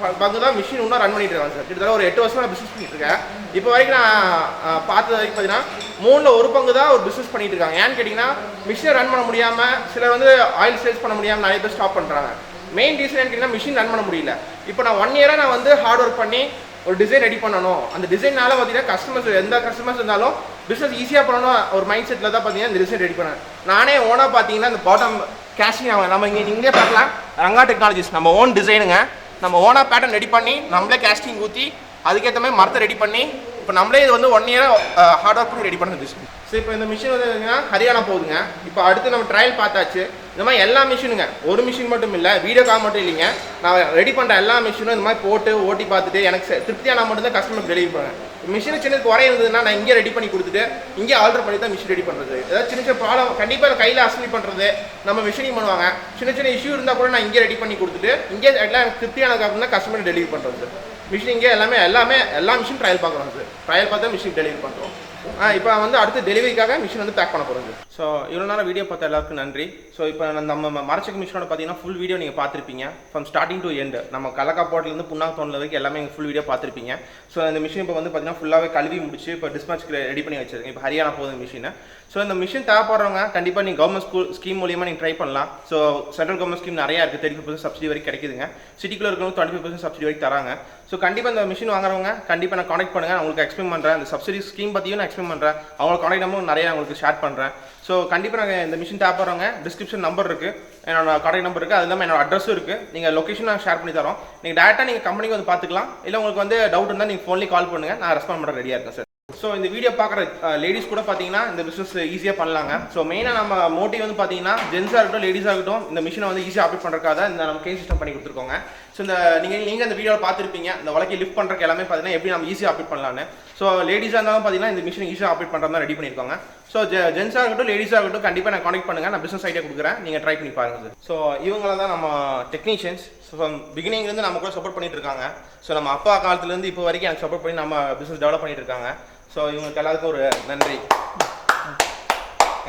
ப- பங்கு தான் மிஷின் இன்னும் ரன் பண்ணிட்டு இருக்காங்க சார் கிட்டத்தட்ட ஒரு எட்டு வருஷமா நான் பிஸ்னஸ் பண்ணிட்டு இருக்கேன். இப்போ வரைக்கும் நான் பார்த்தது வரைக்கும் பார்த்தீங்கன்னா மூணில் ஒரு பங்கு தான் ஒரு பிஸ்னஸ் பண்ணிட்டு இருக்காங்க. ஏன்னு கேட்டிங்கன்னா மிஷினை ரன் பண்ண முடியாமல் சிலர் வந்து ஆயில் சேல்ஸ் பண்ண முடியாமல் நிறைய பேர் ஸ்டாப் பண்ணுறாங்க மெயின் ரீசன் கேட்டிங்கன்னா மிஷின் ரன் பண்ண முடியல. இப்போ நான் ஒன் இயராக நான் வந்து ஹார்ட் ஒர்க் பண்ணி ஒரு டிசைன் ரெடி பண்ணணும். அந்த டிசைனால பார்த்தீங்கன்னா கஸ்டமர்ஸ் எந்த கஸ்டமர்ஸ் இருந்தாலும் பிஸ்னஸ் ஈஸியாக பண்ணணும். ஒரு மைண்ட் செட்டில் தான் பார்த்தீங்கன்னா இந்த டிசைன் ரெடி பண்ணேன் நானே ஓனாக பார்த்தீங்கன்னா இந்த பாட்டம் கேஷிங் நம்ம இங்கே இங்கே பார்க்கலாம். ரங்கா டெக்னாலஜிஸ் நம்ம ஓன் டிசைனுங்க நம்ம ஓனாக பேட்டர்ன் ரெடி பண்ணி நம்மளே கேஸ்டிங் ஊற்றி அதுக்கேற்ற மாதிரி மரத்தை ரெடி பண்ணி இப்போ நம்மளே இது வந்து ஒன் இயராக ஹார்ட் ஒர்க் பண்ணி ரெடி பண்ணது ஸோ இப்போ இந்த மிஷின் வந்து ஹரியானா போகுதுங்க. இப்போ அடுத்து நம்ம ட்ரையல் பார்த்தாச்சு. இந்த மாதிரி எல்லா மிஷினுங்க ஒரு மிஷின் மட்டும் இல்லை வீடியோ கால் மட்டும் இல்லைங்க. நான் ரெடி பண்ணுற எல்லா மிஷினும் இந்த மாதிரி போட்டு ஓட்டி பார்த்துட்டு எனக்கு திருப்தியான மட்டும் தான் கஸ்டமருக்கு டெலிவரி பண்ணுவேன். மிஷின் சின்ன குறை இருந்ததுன்னா நான் இங்கே ரெடி பண்ணி கொடுத்துட்டு இங்கே ஆல்டர் பண்ணி தான் மிஷின் ரெடி பண்ணுறது ஏதாவது சின்ன சின்ன ப்ராப்ளம் கண்டிப்பாக கையில் அசம்பிளி பண்ணுறது நம்ம மிஷினிங் பண்ணுவாங்க. சின்ன சின்ன இஷ்யூ இருந்தால் கூட நான் இங்கே ரெடி பண்ணி கொடுத்துட்டு இங்கே எல்லாம் எனக்கு திருப்தியானதுக்கு அப்புறம் தான் கஸ்டமர் டெலிவரி பண்ணுறது மிஷின் இங்கே எல்லாமே எல்லாமே எல்லா மிஷின் ட்ரையல் பார்க்குறோம் சார் ட்ரையல் பார்த்தா மிஷின் டெலிவரி பண்ணுறோம் ஆ இப்போ வந்து அடுத்து டெலிவரிக்காக மிஷின் வந்து பேக் பண்ண போகிறது ஸோ இவ்வளோ நேரம் வீடியோ பார்த்த எல்லாருக்கும் நன்றி. ஸோ இப்போ நம்ம மறைச்சக்கு மிஷினோட பார்த்தீங்கன்னா ஃபுல் வீடியோ நீங்கள் பார்த்துருப்பீங்க. ஃப்ரம் ஸ்டார்டிங் டு எண்டு நம்ம கலக்காப்பாட்டிலேருந்து புண்ணாத்தோனில் வரைக்கும் எல்லாமே ஃபுல் வீடியோ பார்த்துருப்பீங்க. ஸோ இந்த மிஷின் இப்போ வந்து பார்த்தீங்கன்னா ஃபுல்லாகவே கழுவி முடிச்சு இப்போ டிஸ்பேச்சுக்கு ரெடி பண்ணி வச்சிருக்கேன் இப்போ ஹரியானா போகுது மிஷினை ஸோ இந்த மிஷின் தேவைப்படுறவங்க கண்டிப்பாக நீங்கள் கவர்மெண்ட் ஸ்கூல் ஸ்கீம் மூலியமாக நீங்கள் ட்ரை பண்ணலாம். ஸோ சென்ட்ரல் கவர்மெண்ட் ஸ்கீம் நிறையா இருக்குது தேர்ட்டி ஃபைவ் பர்சன்ட் சப்சிடி வரைக்கும் கிடைக்குதுங்க. சிட்டிக்குள்ள இருக்கிறவங்க டுவெண்ட்டி ஃபைவ் பர்சன்ட் சப்சிடி வரைக்கும் தராங்க. ஸோ கண்டிப்பாக இந்த மிஷின் வாங்குறவங்க கண்டிப்பாக நான் கான்டாக்ட் பண்ணுங்கள் உங்களுக்கு எக்ஸ்பிளைன் பண்ணுறேன் இந்த சப்சிடி ஸ்கீம் பற்றியும் நான் எக்ஸ்பிளைன் பண்ணுறேன் அவங்களோட கான்டாக்ட் நம்பர் நிறையா உங்களுக்கு ஷேர் பண்ணுறேன் ஸோ கண்டிப்பாக நாங்கள் இந்த மிஷின் தேவைப்படுறவங்க டிஸ்கிரிப்ஷன் நம்பர் இருக்குது என்னோட கான்டாக்ட் நம்பர் இருக்குது அது இல்லாமல் என்னோட அட்ரஸும் இருக்குது நீங்கள் லொக்கேஷன் நான் ஷேர் பண்ணி தரோம். நீங்கள் டேரெக்டாக நீங்கள் கம்பெனிக்கு வந்து பார்த்துக்கலாம். இல்லை உங்களுக்கு வந்து டவுட் இருந்தால் நீங்கள் ஃபோன்லேயே கால் பண்ணுங்கள் நான் ரெஸ்பாண்ட் பண்ணுற ரெடியாக இருக்கேன் சார் ஸோ இந்த வீடியோ பார்க்குற லேடிஸ் கூட பார்த்தீங்கன்னா இந்த பிஸ்னஸ் ஈஸியாக பண்ணலாங்க. ஸோ மெயினாக நம்ம மோட்டிவ் வந்து பார்த்தீங்கன்னா ஜென்ஸாக இருக்கட்டும் லேடிஸாக இருக்கட்டும் இந்த மிஷினை வந்து ஈஸியாக ஆப்ரேட் பண்ணுறக்காக இந்த நம்ம கேஸ் சிஸ்டம் பண்ணி கொடுத்துருக்கோங்க. ஸோ இந்த நீங்கள் நீங்கள் இந்த வீடியோவில் பார்த்துருப்பீங்க. இந்த வழக்கை லிஃப்ட் பண்ணுறதுக்கு எல்லாமே பார்த்தீங்கன்னா எப்படி நம்ம ஈஸியாக ஆப்ரேட் பண்ணலான்னு ஸோ லேடிஸாக இருந்தாலும் பார்த்தீங்கன்னா இந்த மிஷினை ஈஸியாக ஆப்ரேட் பண்ணுறது தான் ரெடி பண்ணியிருக்கோங்க. ஸோ ஜென்ஸாக இருக்கட்டும் லேடிஸாக இருக்கட்டும் கண்டிப்பாக நான் கான்டெக்ட் பண்ணுங்கள் நான் பிஸ்னஸ் ஐடியா கொடுக்குறேன். நீங்கள் ட்ரை பண்ணி பாருங்க ஸோ இவங்கள தான் நம்ம டெக்னீஷியன்ஸ் ஸோ பிகினிங்லேருந்து நம்ம கூட சப்போர்ட் பண்ணிட்டு இருக்காங்க. ஸோ நம்ம அப்பா காலத்துலேருந்து இப்போ வரைக்கும் எனக்கு சப்போர்ட் பண்ணி நம்ம பிஸ்னஸ் டெவலப் பண்ணிட்டு இருக்காங்க. ஸோ இவங்களுக்கு எல்லாருக்கும் ஒரு நன்றி.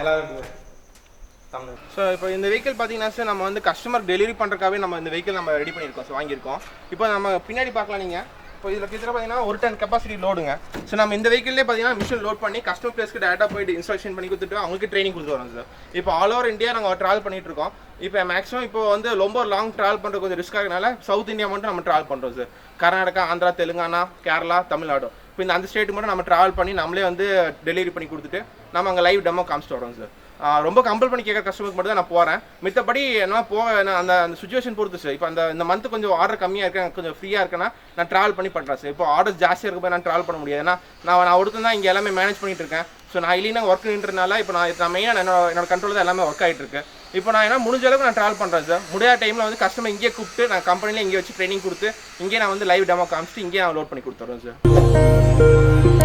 எல்லாருக்கும் தமிழ். ஸோ இப்போ இந்த வெஹிக்கிள் பார்த்தீங்கன்னா சார் நம்ம வந்து கஸ்டமர் டெலிவரி பண்ணுறக்காவே நம்ம இந்த வெஹிக்கிள் நம்ம ரெடி பண்ணியிருக்கோம் ஸோ வாங்கியிருக்கோம். இப்போ நம்ம பின்னாடி பார்க்கலாம் நீங்கள் இப்போ இதில் கிட்ட பார்த்தீங்கன்னா ஒரு டன் கெப்பாசிட்டி லோடுங்க ஸோ நம்ம இந்த வெஹிக்கிள்லேயே பார்த்தீங்கன்னா மிஷின் லோட் பண்ணி கஸ்டமர் பிளேஸ்க்கு டேரெக்டாக போயிட்டு இன்ஸ்ட்ரக்ஷன் பண்ணி கொடுத்துட்டு அவங்களுக்கு ட்ரைனிங் கொடுத்து வரோம் சார் இப்போ ஆல் ஓவர் இந்தியா நாங்கள் ட்ராவல் பண்ணிட்டு இருக்கோம். இப்போ மேக்ஸிமம் இப்போ வந்து ரொம்ப லாங் ட்ராவல் பண்ணுறது கொஞ்சம் ரிஸ்க் ஆகிறனால சவுத் இந்தியா மட்டும் நம்ம ட்ராவல் பண்ணுறோம் சார் கர்நாடகா ஆந்திரா தெலுங்கானா கேரளா தமிழ்நாடு. இப்போ இந்த அந்த ஸ்டேட்டுக்கு மட்டும் நம்ம ட்ராவல் பண்ணி நம்மளே வந்து டெலிவரி பண்ணி கொடுத்துட்டு நம்ம அங்கே லைவ் டெமோ காமிச்சிட்டு வரோம் சார் ரொம்ப கம்பல் பண்ணி கேட்குற கஸ்டமருக்கு மட்டும் தான் நான் போகிறேன் மித்தபடி என்ன போக நான் அந்த அந்த சுச்சுவேஷன் பொறுத்து சார் இப்போ அந்த இந்த மந்த் கொஞ்சம் ஆர்டர் கம்மியாக இருக்கேன் கொஞ்சம் ஃப்ரீயாக இருக்கேன்னா நான் ட்ராவல் பண்ணி பண்ணுறேன் சார் இப்போ ஆர்டர் ஜாஸ்தியாக இருக்கும்போது நான் ட்ராவல் பண்ண முடியாது. ஏன்னா நான் நான் ஒருத்தன் தான் இங்கே எல்லாமே மேனேஜ் பண்ணிட்டு இருக்கேன். ஸோ நான் இல்லைன்னா ஒர்க்குன்றனால இப்போ நான் நான் மெயினாக என்னோட என்னோட கண்ட்ரோல் தான் எல்லாமே ஒர்க் ஆகிட்டு இருக்கு. இப்போ நான் என்ன முடிஞ்ச அளவுக்கு நான் ட்ராவல் பண்ணுறேன் சார் முடியாத டைமில் வந்து கஸ்டமர் இங்கே கூப்பிட்டு நான் கம்பெனியில் இங்கே வச்சு ட்ரைனிங் கொடுத்து இங்கே நான் வந்து லைவ் டெமோ காமிச்சிட்டு இங்கே நான் லோட் பண்ணி கொடுத்துட்றேன் சார்